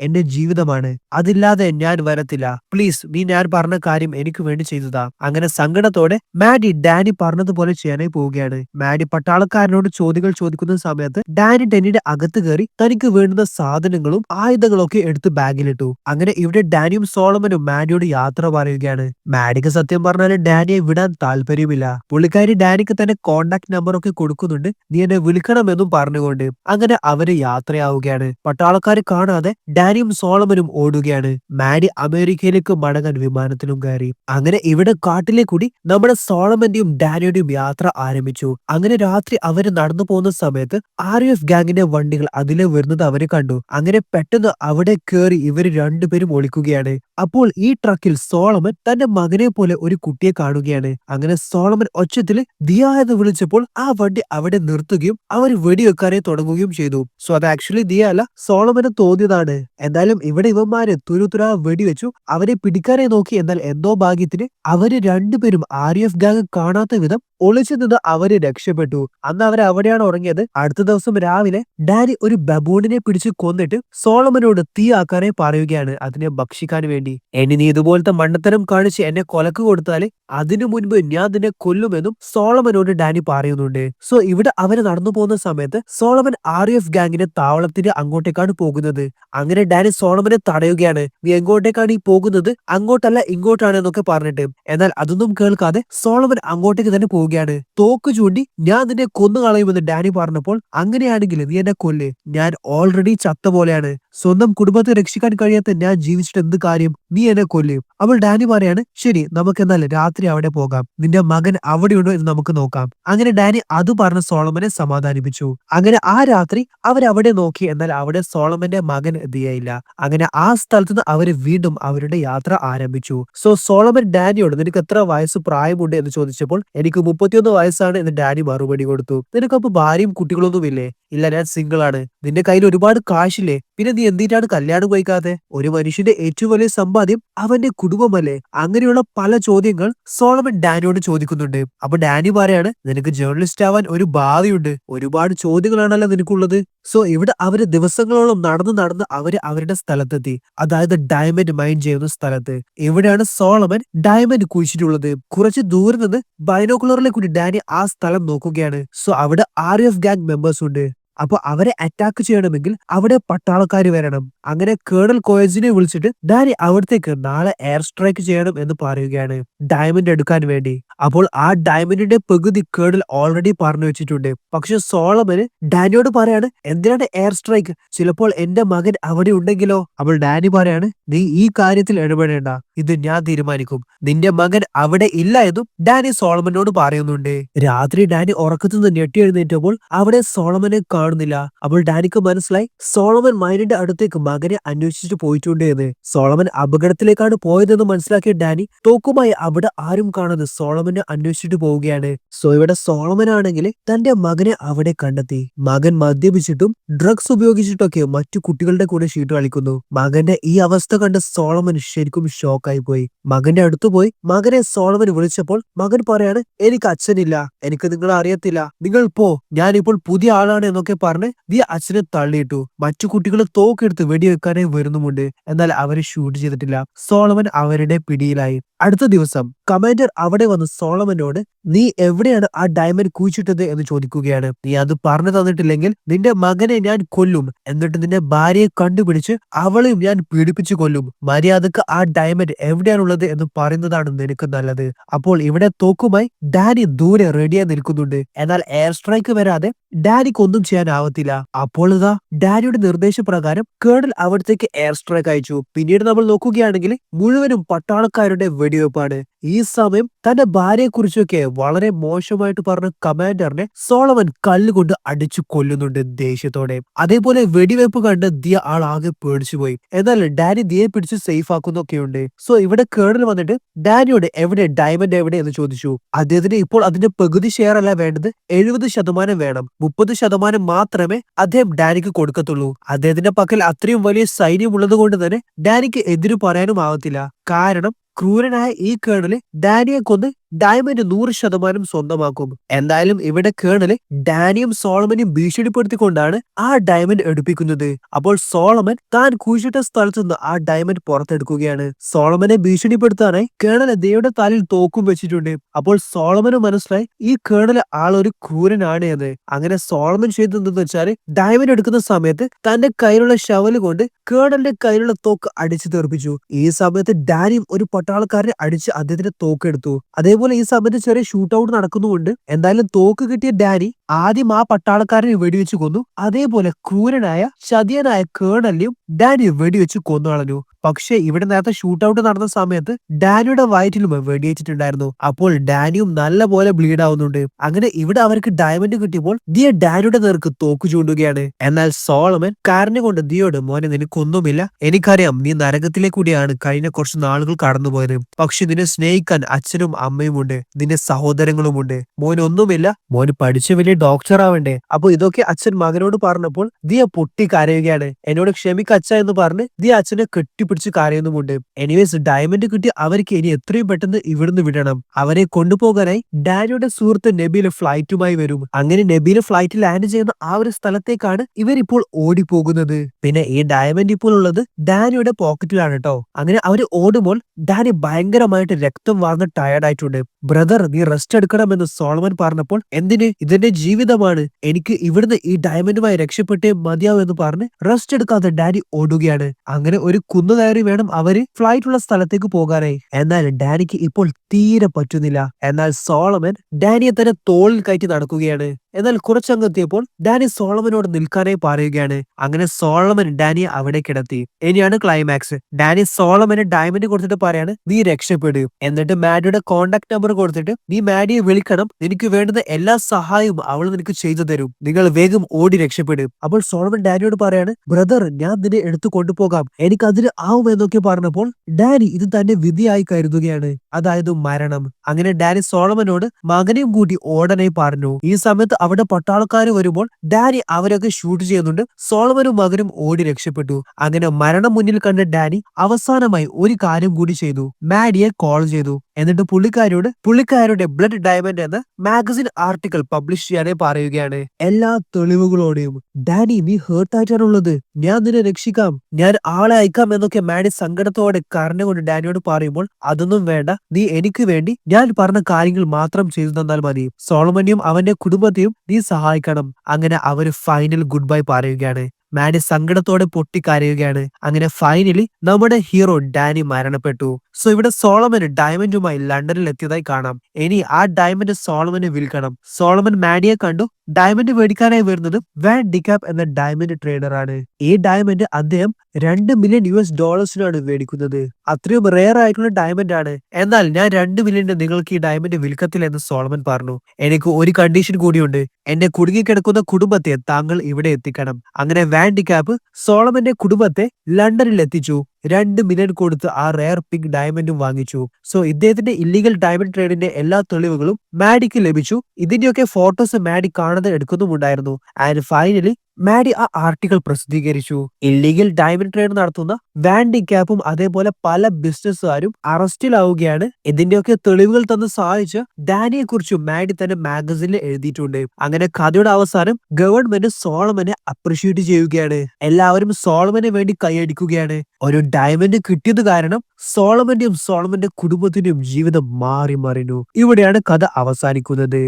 എന്റെ ജീവിതമാണ്. അതില്ലാതെ ഞാൻ വരത്തില്ല. പ്ലീസ് നീ ഞാൻ പറഞ്ഞ കാര്യം എനിക്ക് വേണ്ടി ചെയ്തതാ. അങ്ങനെ സങ്കടത്തോടെ മാഡി ഡാനി പറഞ്ഞതുപോലെ ചെയ്യാനായി പോവുകയാണ്. മാഡി പട്ടാളക്കാരനോട് ചോദ്യങ്ങൾ ചോദിക്കുന്ന സമയത്ത് ഡാനി ഡെന്നിയുടെ അകത്ത് കയറി തനിക്ക് വേണ്ടുന്ന സാധനങ്ങളും ആയുധങ്ങളും ഒക്കെ എടുത്ത് ബാഗിലിട്ടു. അങ്ങനെ ഇവിടെ ഡാനിയും സോളമനും മാഡിയോട് യാത്ര പറയുകയാണ്. മാഡിക്ക് സത്യം പറഞ്ഞാൽ ഡാനിയെ വിടാൻ താല്പര്യമില്ല. പുള്ളിക്കാരി ഡാനിക്ക് തന്നെ കോണ്ടാക്ട് നമ്പർ ഒക്കെ കൊടുക്കുന്നുണ്ട്. നീ എന്നെ വിളിക്കണമെന്നും പറഞ്ഞുകൊണ്ട് അങ്ങനെ അവർ യാത്രയാവുകയാണ്. പട്ടാളക്കാർ കാണാതെ ഡാനിയും സോളമനും ഓടുകയാണ്. മാരി അമേരിക്കയിലേക്ക് മടങ്ങാൻ വിമാനത്തിലും കയറി. അങ്ങനെ ഇവിടെ കാട്ടിലെ കൂടി നമ്മുടെ സോളമന്റെയും ഡാനിയുടെയും യാത്ര ആരംഭിച്ചു. അങ്ങനെ രാത്രി അവർ നടന്നു പോകുന്ന സമയത്ത് ആർ എഫ് ഗാങ്ങിന്റെ വണ്ടികൾ അതിലെ വരുന്നത് അവർ കണ്ടു. അങ്ങനെ പെട്ടെന്ന് അവിടെ കയറി ഇവർ രണ്ടുപേരും ഒളിക്കുകയാണ്. അപ്പോൾ ഈ ട്രക്കിൽ സോളമൻ തന്റെ മകനെ പോലെ ഒരു കുട്ടിയെ കാണുകയാണ്. അങ്ങനെ സോളമൻ ഒച്ചത്തിൽ ദിയ എന്ന് വിളിച്ചപ്പോൾ ആ വണ്ടി അവിടെ നിർത്തുകയും അവർ വെടിവെക്കാനേ തുടങ്ങുകയും ചെയ്തു. സോ അത് ആക്ച്വലി ദിയ അല്ല സോളമന് തോന്നിയതാണ്. എന്തായാലും ഇവിടെ ഇവന്മാര് തുരുതുര വെടിവെച്ചു. അവരെ പിടിക്കാനെ നോക്കി എന്നാൽ എന്തോ ഭാഗ്യത്തിന് അവർ രണ്ടുപേരും ആർ എഫ് ഗാങ് കാണാത്ത വിധം ഒളിച്ചു നിന്ന് അവർ രക്ഷപ്പെട്ടു. അന്ന് അവർ അവിടെയാണ് ഉറങ്ങിയത്. അടുത്ത ദിവസം രാവിലെ ഡാനി ഒരു ബബൂണിനെ പിടിച്ച് കൊന്നിട്ട് സോളമനോട് തീ ആക്കാനായി പറയുകയാണ് അതിനെ ഭക്ഷിക്കാൻ വേണ്ടി. എനി നീ ഇതുപോലത്തെ മണ്ണത്തരം കാണിച്ച് എന്നെ കൊലക്ക് കൊടുത്താൽ അതിനു മുൻപ് ഞാൻ നിന്നെ കൊല്ലുമെന്നും സോളമനോട് ഡാനി പറയുന്നുണ്ട്. സോ ഇവിടെ അവർ നടന്നു പോകുന്ന സമയത്ത് സോളമൻ ആർ എഫ് ഗാങ്ങിന്റെ താവളത്തിന് അങ്ങോട്ടേക്കാണ് പോകുന്നത്. അങ്ങനെ ഡാനി സോളമനെ തടയുകയാണ്. നീ എങ്ങോട്ടേക്കാണ് ഈ പോകുന്നത്? അങ്ങോട്ടല്ല ഇങ്ങോട്ടാണ് എന്നൊക്കെ പറഞ്ഞിട്ട്. എന്നാൽ അതൊന്നും കേൾക്കാതെ സോളമൻ അങ്ങോട്ടേക്ക് തന്നെ പോവുകയാണ്. തോക്ക് ചൂണ്ടി ഞാൻ നിന്നെ കൊന്നു കളയുമെന്ന് ഡാനി പറഞ്ഞപ്പോൾ അങ്ങനെയാണെങ്കിൽ നീ എന്നെ കൊല്ല്. ഞാൻ ഓൾറെഡി ചത്ത പോലെയാണ്. സ്വന്തം കുടുംബത്തെ രക്ഷിക്കാൻ കഴിയാത്ത ഞാൻ ജീവിച്ചിട്ട് എന്ത് കാര്യം? നീ എന്നെ കൊല്ലും. അവൾ ഡാനി പറയാണ് ശരി നമുക്ക് എന്നാൽ രാത്രി അവിടെ പോകാം. നിന്റെ മകൻ അവിടെയുണ്ടോ എന്ന് നമുക്ക് നോക്കാം. അങ്ങനെ ഡാനി അത് പറഞ്ഞ് സോളമനെ സമാധാനിപ്പിച്ചു. അങ്ങനെ ആ രാത്രി അവരവിടെ നോക്കി. എന്നാൽ അവിടെ സോളമന്റെ മകൻ എത്തിയായില്ല. അങ്ങനെ ആ സ്ഥലത്ത് നിന്ന് അവർ വീണ്ടും അവരുടെ യാത്ര ആരംഭിച്ചു. സോ സോളമൻ ഡാനിയോട് നിനക്ക് എത്ര വയസ്സ് പ്രായമുണ്ട്? എന്ന് ചോദിച്ചപ്പോൾ എനിക്ക് മുപ്പത്തിയൊന്ന് വയസ്സാണ് എന്ന് ഡാനി മറുപടി കൊടുത്തു. നിനക്കപ്പോ ഭാര്യയും കുട്ടികളൊന്നുമില്ലേ? ഇല്ല ഞാൻ സിംഗിൾ ആണ്. നിന്റെ കയ്യിൽ ഒരുപാട് കാശില്ലേ? പിന്നെ നീ എന്തിനാണ് കല്യാണം കഴിക്കാതെ? ഒരു മനുഷ്യന്റെ ഏറ്റവും വലിയ സമ്പാദ്യം അവന്റെ കുടുംബമല്ലേ? അങ്ങനെയുള്ള പല ചോദ്യങ്ങൾ സോളമൻ ഡാനിയോട് ചോദിക്കുന്നുണ്ട്. അപ്പൊ ഡാനി പറയാണ് നിനക്ക് ജേർണലിസ്റ്റ് ആവാൻ ഒരു ബാധയുണ്ട്. ഒരുപാട് ചോദ്യങ്ങളാണല്ലോ നിനക്കുള്ളത്. സോ ഇവിടെ അവർ ദിവസങ്ങളോളം നടന്ന് നടന്ന് അവർ അവരുടെ സ്ഥലത്തെത്തി. അതായത് ഡയമണ്ട് മൈൻ ചെയ്യുന്ന സ്ഥലത്ത്. ഇവിടെയാണ് സോളമൻ ഡയമണ്ട് കുഴിച്ചിട്ടുള്ളത്? കുറച്ച് ദൂരെ നിന്ന് ബൈനോക്കുലറിലെ കൂടി ഡാനി ആ സ്ഥലം നോക്കുകയാണ്. സോ അവിടെ ആർ എഫ് ഗാങ് മെമ്പേഴ്സ് ഉണ്ട്. അപ്പൊ അവരെ അറ്റാക്ക് ചെയ്യണമെങ്കിൽ അവിടെ പട്ടാളക്കാർ വരണം. അങ്ങനെ കേണൽ കോയജിനെ വിളിച്ചിട്ട് ഡാനി അവിടത്തേക്ക് നാളെ എയർ സ്ട്രൈക്ക് ചെയ്യണം എന്ന് പറയുകയാണ് ഡയമണ്ട് എടുക്കാൻ വേണ്ടി. അപ്പോൾ ആ ഡയമണ്ടിന്റെ പകുതി കേണൽ ഓൾറെഡി പറഞ്ഞു വെച്ചിട്ടുണ്ട്. പക്ഷെ സോളമന് ഡാനിയോട് പറയാണ് എന്തിനാണ് എയർ സ്ട്രൈക്ക് ചിലപ്പോൾ എന്റെ മകൻ അവിടെ ഉണ്ടെങ്കിലോ? അപ്പോൾ ഡാനി പറയാണ് നീ ഈ കാര്യത്തിൽ ഇടപെടേണ്ട. ഇത് ഞാൻ തീരുമാനിക്കും. നിന്റെ മകൻ അവിടെ ഇല്ല എന്നും ഡാനി സോളമനോട് പറയുന്നുണ്ട്. രാത്രി ഡാനി ഉറക്കത്തു നിന്ന് ഞെട്ടി എഴുന്നേറ്റപ്പോൾ അവിടെ സോളമനെ കാണുന്നില്ല. അപ്പോൾ ഡാനിക്ക് മനസ്സിലായി സോളമൻ മൈനിന്റെ അടുത്തേക്ക് മകനെ അന്വേഷിച്ചു പോയിട്ടുണ്ട് എന്ന്. സോളമൻ അപകടത്തിലേക്കാണ് പോയതെന്ന് മനസ്സിലാക്കിയ ഡാനി തോക്കുമായി അവിടെ ആരും കാണാതെ സോളമനെ അന്വേഷിച്ചിട്ട് പോവുകയാണ്. സോ ഇവിടെ സോളമൻ ആണെങ്കിൽ തന്റെ മകനെ അവിടെ കണ്ടെത്തി. മകൻ മദ്യപിച്ചിട്ടും ഡ്രഗ്സ് ഉപയോഗിച്ചിട്ടൊക്കെ മറ്റു കുട്ടികളുടെ കൂടെ ഷീട്ട് കളിക്കുന്നു മകന്റെ ഈ അവസ്ഥ കണ്ട് സോളമൻ ശരിക്കും ഷോക്കായി പോയി. മകന്റെ അടുത്ത് പോയി മകനെ സോളമൻ വിളിച്ചപ്പോൾ മകൻ പറയാണ് എനിക്ക് അച്ഛനില്ല. എനിക്ക് നിങ്ങളെ അറിയത്തില്ല. നിങ്ങൾ പോ. ഞാനിപ്പോൾ പുതിയ ആളാണ് എന്നൊക്കെ പറഞ്ഞ് നീ അച്ഛനെ തള്ളിയിട്ടു. മറ്റു കുട്ടികൾ തോക്കെടുത്ത് വെടിവെക്കാനായി വരുന്നുമുണ്ട്. എന്നാൽ അവരെ ഷൂട്ട് ചെയ്തിട്ടില്ല. സോളമൻ അവരുടെ പിടിയിലായി. അടുത്ത ദിവസം കമാൻഡർ അവിടെ വന്ന് സോളമനോട് നീ എവിടെയാണ് ആ ഡയമണ്ട് കുഴിച്ചിട്ടത്? എന്ന് ചോദിക്കുകയാണ്. നീ അത് പറഞ്ഞു തന്നിട്ടില്ലെങ്കിൽ നിന്റെ മകനെ ഞാൻ കൊല്ലും. എന്നിട്ട് നിന്റെ ഭാര്യയെ കണ്ടുപിടിച്ച് അവളെയും ഞാൻ പീഡിപ്പിച്ചു കൊല്ലും. മര്യാദയ്ക്ക് ആ ഡയമണ്ട് എവിടെയാണുള്ളത് എന്ന് പറയുന്നതാണ് നിനക്ക് നല്ലത്. അപ്പോൾ ഇവിടെ തോക്കുമായി ഡാനി ദൂരെ റെഡിയായി നിൽക്കുന്നുണ്ട്. എന്നാൽ എയർ സ്ട്രൈക്ക് വരാതെ ഡാനിക്ക് ഒന്നും ചെയ്യാനാവത്തില്ല അപ്പോൾ ഇതാ ഡാനിയുടെ നിർദ്ദേശപ്രകാരം കേണൽ അവിടത്തേക്ക് എയർ സ്ട്രൈക്ക് അയച്ചു. പിന്നീട് നമ്മൾ നോക്കുകയാണെങ്കിൽ മുഴുവനും പട്ടാളക്കാരുടെ വെടിവെപ്പാണ്. ഈ സമയം തന്റെ ഭാര്യയെ കുറിച്ചൊക്കെ വളരെ മോശമായിട്ട് പറഞ്ഞ കമാൻഡറിനെ സോളമൻ കല്ലുകൊണ്ട് അടിച്ചു കൊല്ലുന്നുണ്ട് ദേഷ്യത്തോടെ. അതേപോലെ വെടിവെപ്പ് കണ്ട് ദിയ ആൾ ആകെ പേടിച്ചുപോയി. എന്നാൽ ഡാനി ദിയെ പിടിച്ച് സേഫ് ആക്കുന്നൊക്കെയുണ്ട് സോ ഇവിടെ കേണൽ വന്നിട്ട് ഡാനിയോട് എവിടെ ഡയമണ്ട് എവിടെ എന്ന് ചോദിച്ചു. അദ്ദേഹത്തിന് ഇപ്പോൾ അതിന്റെ പകുതി ഷെയർ അല്ല വേണ്ടത് എഴുപത് ശതമാനം വേണം. മുപ്പത് ശതമാനം മാത്രമേ അദ്ദേഹം ഡാനിക്ക് കൊടുക്കത്തുള്ളൂ. അദ്ദേഹത്തിന്റെ പക്കൽ അത്രയും വലിയ സൈന്യം ഉള്ളത് കൊണ്ട് തന്നെ ഡാനിക്ക് എതിര് പറയാനും ആവത്തില്ല. കാരണം ക്രൂരനായ ഈ കേണൽ ഡാനിയെ കൊന്ന് ഡയമണ്ട് നൂറ് ശതമാനം സ്വന്തമാക്കും. എന്തായാലും ഇവിടെ കേണൽ ഡാനിയും സോളമനെയും ഭീഷണിപ്പെടുത്തിക്കൊണ്ടാണ് ആ ഡയമണ്ട് എടുപ്പിക്കുന്നത്. അപ്പോൾ സോളമൻ താൻ കുഴിച്ചിട്ട സ്ഥലത്ത് നിന്ന് ആ ഡയമണ്ട് പുറത്തെടുക്കുകയാണ്. സോളമനെ ഭീഷണിപ്പെടുത്താനായി കേണൽ ദയുടെ തലയിൽ തോക്കും വെച്ചിട്ടുണ്ട്. അപ്പോൾ സോളമന് മനസ്സിലായി ഈ കേണൽ ആളൊരു ക്രൂരനാണ് എന്ന്. അങ്ങനെ സോളമൻ ചെയ്തതെന്ന് വെച്ചാൽ ഡയമണ്ട് എടുക്കുന്ന സമയത്ത് തന്റെ കയ്യിലുള്ള ഷവൽ കൊണ്ട് കേണലിന്റെ കയ്യിലുള്ള തോക്ക് അടിച്ചു തെറിപ്പിച്ചു. ഈ സമയത്ത് ഡാനിയും ഒരു പട്ടാളക്കാരനെ അടിച്ച് അദ്ദേഹത്തിന്റെ തോക്കെടുത്തു. അതേപോലെ ഈ സമയത്ത് ചെറിയ ഷൂട്ട് ഔട്ട് നടക്കുന്നുമുണ്ട്. എന്തായാലും തോക്ക് കിട്ടിയ ഡാനി ആദ്യം ആ പട്ടാളക്കാരനെ വെടിവെച്ച് കൊന്നു. അതേപോലെ ക്രൂരനായ ചതിയനായ കേണലിനെയും ഡാനി വെടിവെച്ച് കൊന്നു കളഞ്ഞു. പക്ഷെ ഇവിടെ നേരത്തെ ഷൂട്ട് ഔട്ട് നടന്ന സമയത്ത് ഡാനിയുടെ വയറ്റിലും വെടിയേറ്റിട്ടുണ്ടായിരുന്നു അപ്പോൾ ഡാനിയും നല്ല പോലെ ബ്ലീഡ് ആവുന്നുണ്ട്. അങ്ങനെ ഇവിടെ അവർക്ക് ഡയമണ്ട് കിട്ടിയപ്പോൾ ദിയ ഡാനിയുടെ നേർക്ക് തോക്ക് ചൂണ്ടുകയാണ്. എന്നാൽ സോളമൻ കാരനെ കൊണ്ട് ദിയോട് മോനെ നിനക്കൊന്നുമില്ല എനിക്കറിയാം നീ നരകത്തിലെ കൂടിയാണ് കഴിഞ്ഞ കുറച്ച് നാളുകൾ കടന്നുപോയത്. പക്ഷെ നിന്നെ സ്നേഹിക്കാൻ അച്ഛനും അമ്മയും ഉണ്ട് നിന്റെ സഹോദരങ്ങളുമുണ്ട്. മോനൊന്നുമില്ല. മോന് പഠിച്ച വലിയ ഡോക്ടർ ആവണ്ടേ? അപ്പൊ ഇതൊക്കെ അച്ഛൻ മകനോട് പറഞ്ഞപ്പോൾ ദിയ പൊട്ടി കരയുകയാണ്. എന്നോട് ക്ഷമിക്ക അച്ഛ എന്ന് പറഞ്ഞ് ദിയ അച്ഛനെ കെട്ടിപ്പിടിച്ച് കരയുന്നുമുണ്ട്. എനിവേസ് ഡയമണ്ട് കിട്ടി അവർക്ക് ഇനി എത്രയും പെട്ടെന്ന് ഇവിടുന്ന് വിടണം. അവരെ കൊണ്ടുപോകാനായി ഡാനിയുടെ സുഹൃത്ത് നബീൽ ഫ്ലൈറ്റുമായി വരും. അങ്ങനെ നബീൽ ഫ്ലൈറ്റ് ലാൻഡ് ചെയ്യുന്ന ആ ഒരു സ്ഥലത്തേക്കാണ് ഇവരിപ്പോൾ ഓടിപ്പോകുന്നത്. പിന്നെ ഈ ഡയമണ്ട് ഇപ്പോൾ ഉള്ളത് ഡാനിയുടെ പോക്കറ്റിലാണ് കേട്ടോ അങ്ങനെ അവർ ഓടുമ്പോൾ ഡാനി ഭയങ്കരമായിട്ട് രക്തം വാർന്ന് ടയർഡ് ആയിട്ടുണ്ട്. ബ്രദർ നീ റെസ്റ്റ് എടുക്കണം എന്ന് സോളമൻ പറഞ്ഞപ്പോൾ എന്തിന്? ഇതെന്റെ ജീവിതമാണ്. എനിക്ക് ഇവിടുന്ന് ഈ ഡയമണ്ടുമായി രക്ഷപ്പെട്ടേ മതിയാവും എന്ന് പറഞ്ഞ് റെസ്റ്റ് എടുക്കാതെ ഡാനി ഓടുകയാണ്. അങ്ങനെ ഒരു കുന്നു കയറി വേണം അവർ ഫ്ലൈറ്റ് ഉള്ള സ്ഥലത്തേക്ക് പോകാനായി. എന്നാൽ ഡാനിക്ക് ഇപ്പോൾ തീരെ പറ്റുന്നില്ല. എന്നാൽ സോളമൻ ഡാനിയെ തന്നെ തോളിൽ കയറ്റി നടക്കുകയാണ്. എന്നാൽ കുറച്ചങ്ങെത്തിയപ്പോൾ ഡാനി സോളമനോട് നിൽക്കാനായി പറയുകയാണ് അങ്ങനെ സോളമൻ ഡാനിയെ അവിടെ കിടത്തി. ഇനിയാണ് ക്ലൈമാക്സ് ഡാനി സോളമന് ഡയമണ്ട് കൊടുത്തിട്ട് പറയാണ് നീ രക്ഷപ്പെടും. എന്നിട്ട് മാഡിയുടെ കോണ്ടാക്ട് നമ്പർ കൊടുത്തിട്ട് നീ മാഡിയെ വിളിക്കണം. നിനക്ക് വേണ്ടുന്ന എല്ലാ സഹായവും അവൾ നിനക്ക് ചെയ്തു തരും. നിങ്ങൾ വേഗം ഓടി രക്ഷപ്പെടും. അപ്പോൾ സോളമൻ ഡാനിയോട് പറയാണ് ബ്രദർ ഞാൻ നിന്നെ എടുത്തു കൊണ്ടുപോകാം. എനിക്ക് അതിന് ആവും എന്നൊക്കെ പറഞ്ഞപ്പോൾ ഡാനി ഇത് തന്റെ വിധിയായി കരുതുകയാണ്. അതായത് മരണം. അങ്ങനെ ഡാനി സോളമനോട് മകനെയും കൂട്ടി ഓടനായി പറഞ്ഞു ഈ സമയത്ത് അവിടെ പട്ടാളക്കാർ വരുമ്പോൾ ഡാനി അവരൊക്കെ ഷൂട്ട് ചെയ്യുന്നുണ്ട്. സോളവനും മകനും ഓടി രക്ഷപ്പെട്ടു. അങ്ങനെ മരണം മുന്നിൽ കണ്ട ഡാനി അവസാനമായി ഒരു കാര്യം കൂടി ചെയ്തു. മാഡിയെ കോൾ ചെയ്തു. എന്നിട്ട് പുള്ളിക്കാരോട് പുള്ളിക്കാരുടെ ബ്ലഡ് ഡയമണ്ട് എന്ന മാഗസിൻ ആർട്ടിക്കിൾ പബ്ലിഷ് ചെയ്യാനേ പറയുകയാണ്. എല്ലാ തെളിവുകളോടെയും ഡാനി നീ ഹേർട്ട് ആയിട്ടാണുള്ളത്. ഞാൻ നിന്നെ രക്ഷിക്കാം. ഞാൻ ആളെ അയക്കാം എന്നൊക്കെ മാഡി സങ്കടത്തോടെ കരഞ്ഞുകൊണ്ട് ഡാനിയോട് പറയുമ്പോൾ അതൊന്നും വേണ്ട. നീ എനിക്ക് വേണ്ടി ഞാൻ പറഞ്ഞ കാര്യങ്ങൾ മാത്രം ചെയ്തു തന്നാൽ മതി. സോളമനെയും അവന്റെ കുടുംബത്തെയും നീ സഹായിക്കണം. അങ്ങനെ അവർ ഫൈനൽ ഗുഡ് ബൈ പറയുകയാണ്. മാഡി സങ്കടത്തോടെ പൊട്ടിക്കരയുകയാണ്. അങ്ങനെ ഫൈനലി നമ്മുടെ ഹീറോ ഡാനി മരണപ്പെട്ടു. സോ ഇവിടെ സോളമൻ ഡയമണ്ടുമായി ലണ്ടനിൽ എത്തിയതായി കാണാം. ഇനി ആ ഡയമണ്ട് സോളമന് വിൽക്കണം. സോളമൻ മാഡിയെ കണ്ടു. ഡയമണ്ട് മേടിക്കാനായി വരുന്നത് വാൻ ഡിക്കാപ്പ് എന്ന ഡയമണ്ട് ട്രേഡറാണ് ഈ ഡയമണ്ട് അദ്ദേഹം രണ്ട് മില്യൺ യു എസ് ഡോളേഴ്സിനാണ് മേടിക്കുന്നത്. അത്രയും റെയർ ആയിട്ടുള്ള ഡയമണ്ട് ആണ്. എന്നാൽ ഞാൻ രണ്ട് മില്യൺ നിങ്ങൾക്ക് ഈ ഡയമണ്ട് വിൽക്കത്തില്ല എന്ന് സോളമൻ പറഞ്ഞു. എനിക്ക് ഒരു കണ്ടീഷൻ കൂടിയുണ്ട്. എന്റെ കുടുങ്ങിക്കിടക്കുന്ന കുടുംബത്തെ താങ്കൾ ഇവിടെ എത്തിക്കണം. അങ്ങനെ വാൻ ഡിക്കാപ്പ് സോളമന്റെ കുടുംബത്തെ ലണ്ടനിൽ എത്തിച്ചു രണ്ട് മില്യൺ കൊടുത്ത് ആ റെയർ പിങ്ക് ഡയമണ്ടും വാങ്ങിച്ചു. സോ ഇദ്ദേഹത്തിന്റെ ഇല്ലീഗൽ ഡയമണ്ട് ട്രേഡിന്റെ എല്ലാ തെളിവുകളും മാഡിക്ക് ലഭിച്ചു. ഇതിന്റെയൊക്കെ ഫോട്ടോസ് മാഡി കാണാതെ എടുക്കുന്നുമുണ്ടായിരുന്നു ആൻഡ് ഫൈനലി മാഡി ആ ആർട്ടിക്കിൾ പ്രസിദ്ധീകരിച്ചു. ഇല്ലീഗൽ ഡയമണ്ട് ട്രേഡ് നടത്തുന്ന വാൻഡി ക്യാപ്പും അതേപോലെ പല ബിസിനസ്സുകാരും അറസ്റ്റിലാവുകയാണ്. ഇതിന്റെയൊക്കെ തെളിവുകൾ തന്ന് സഹായിച്ച് ഡാനിയെ കുറിച്ച് മാഡി തന്നെ മാഗസിനിൽ എഴുതിയിട്ടുണ്ട്. അങ്ങനെ കഥയുടെ അവസാനം ഗവൺമെന്റ് സോളമനെ അപ്രിഷിയേറ്റ് ചെയ്യുകയാണ്. എല്ലാവരും സോളമന് വേണ്ടി കൈയടിക്കുകയാണ്. ഒരു ഡയമണ്ട് കിട്ടിയത് കാരണം സോളമന്റെയും സോളമന്റെ കുടുംബത്തിന്റെയും ജീവിതം മാറി മറിഞ്ഞു. ഇവിടെയാണ് കഥ അവസാനിക്കുന്നത്.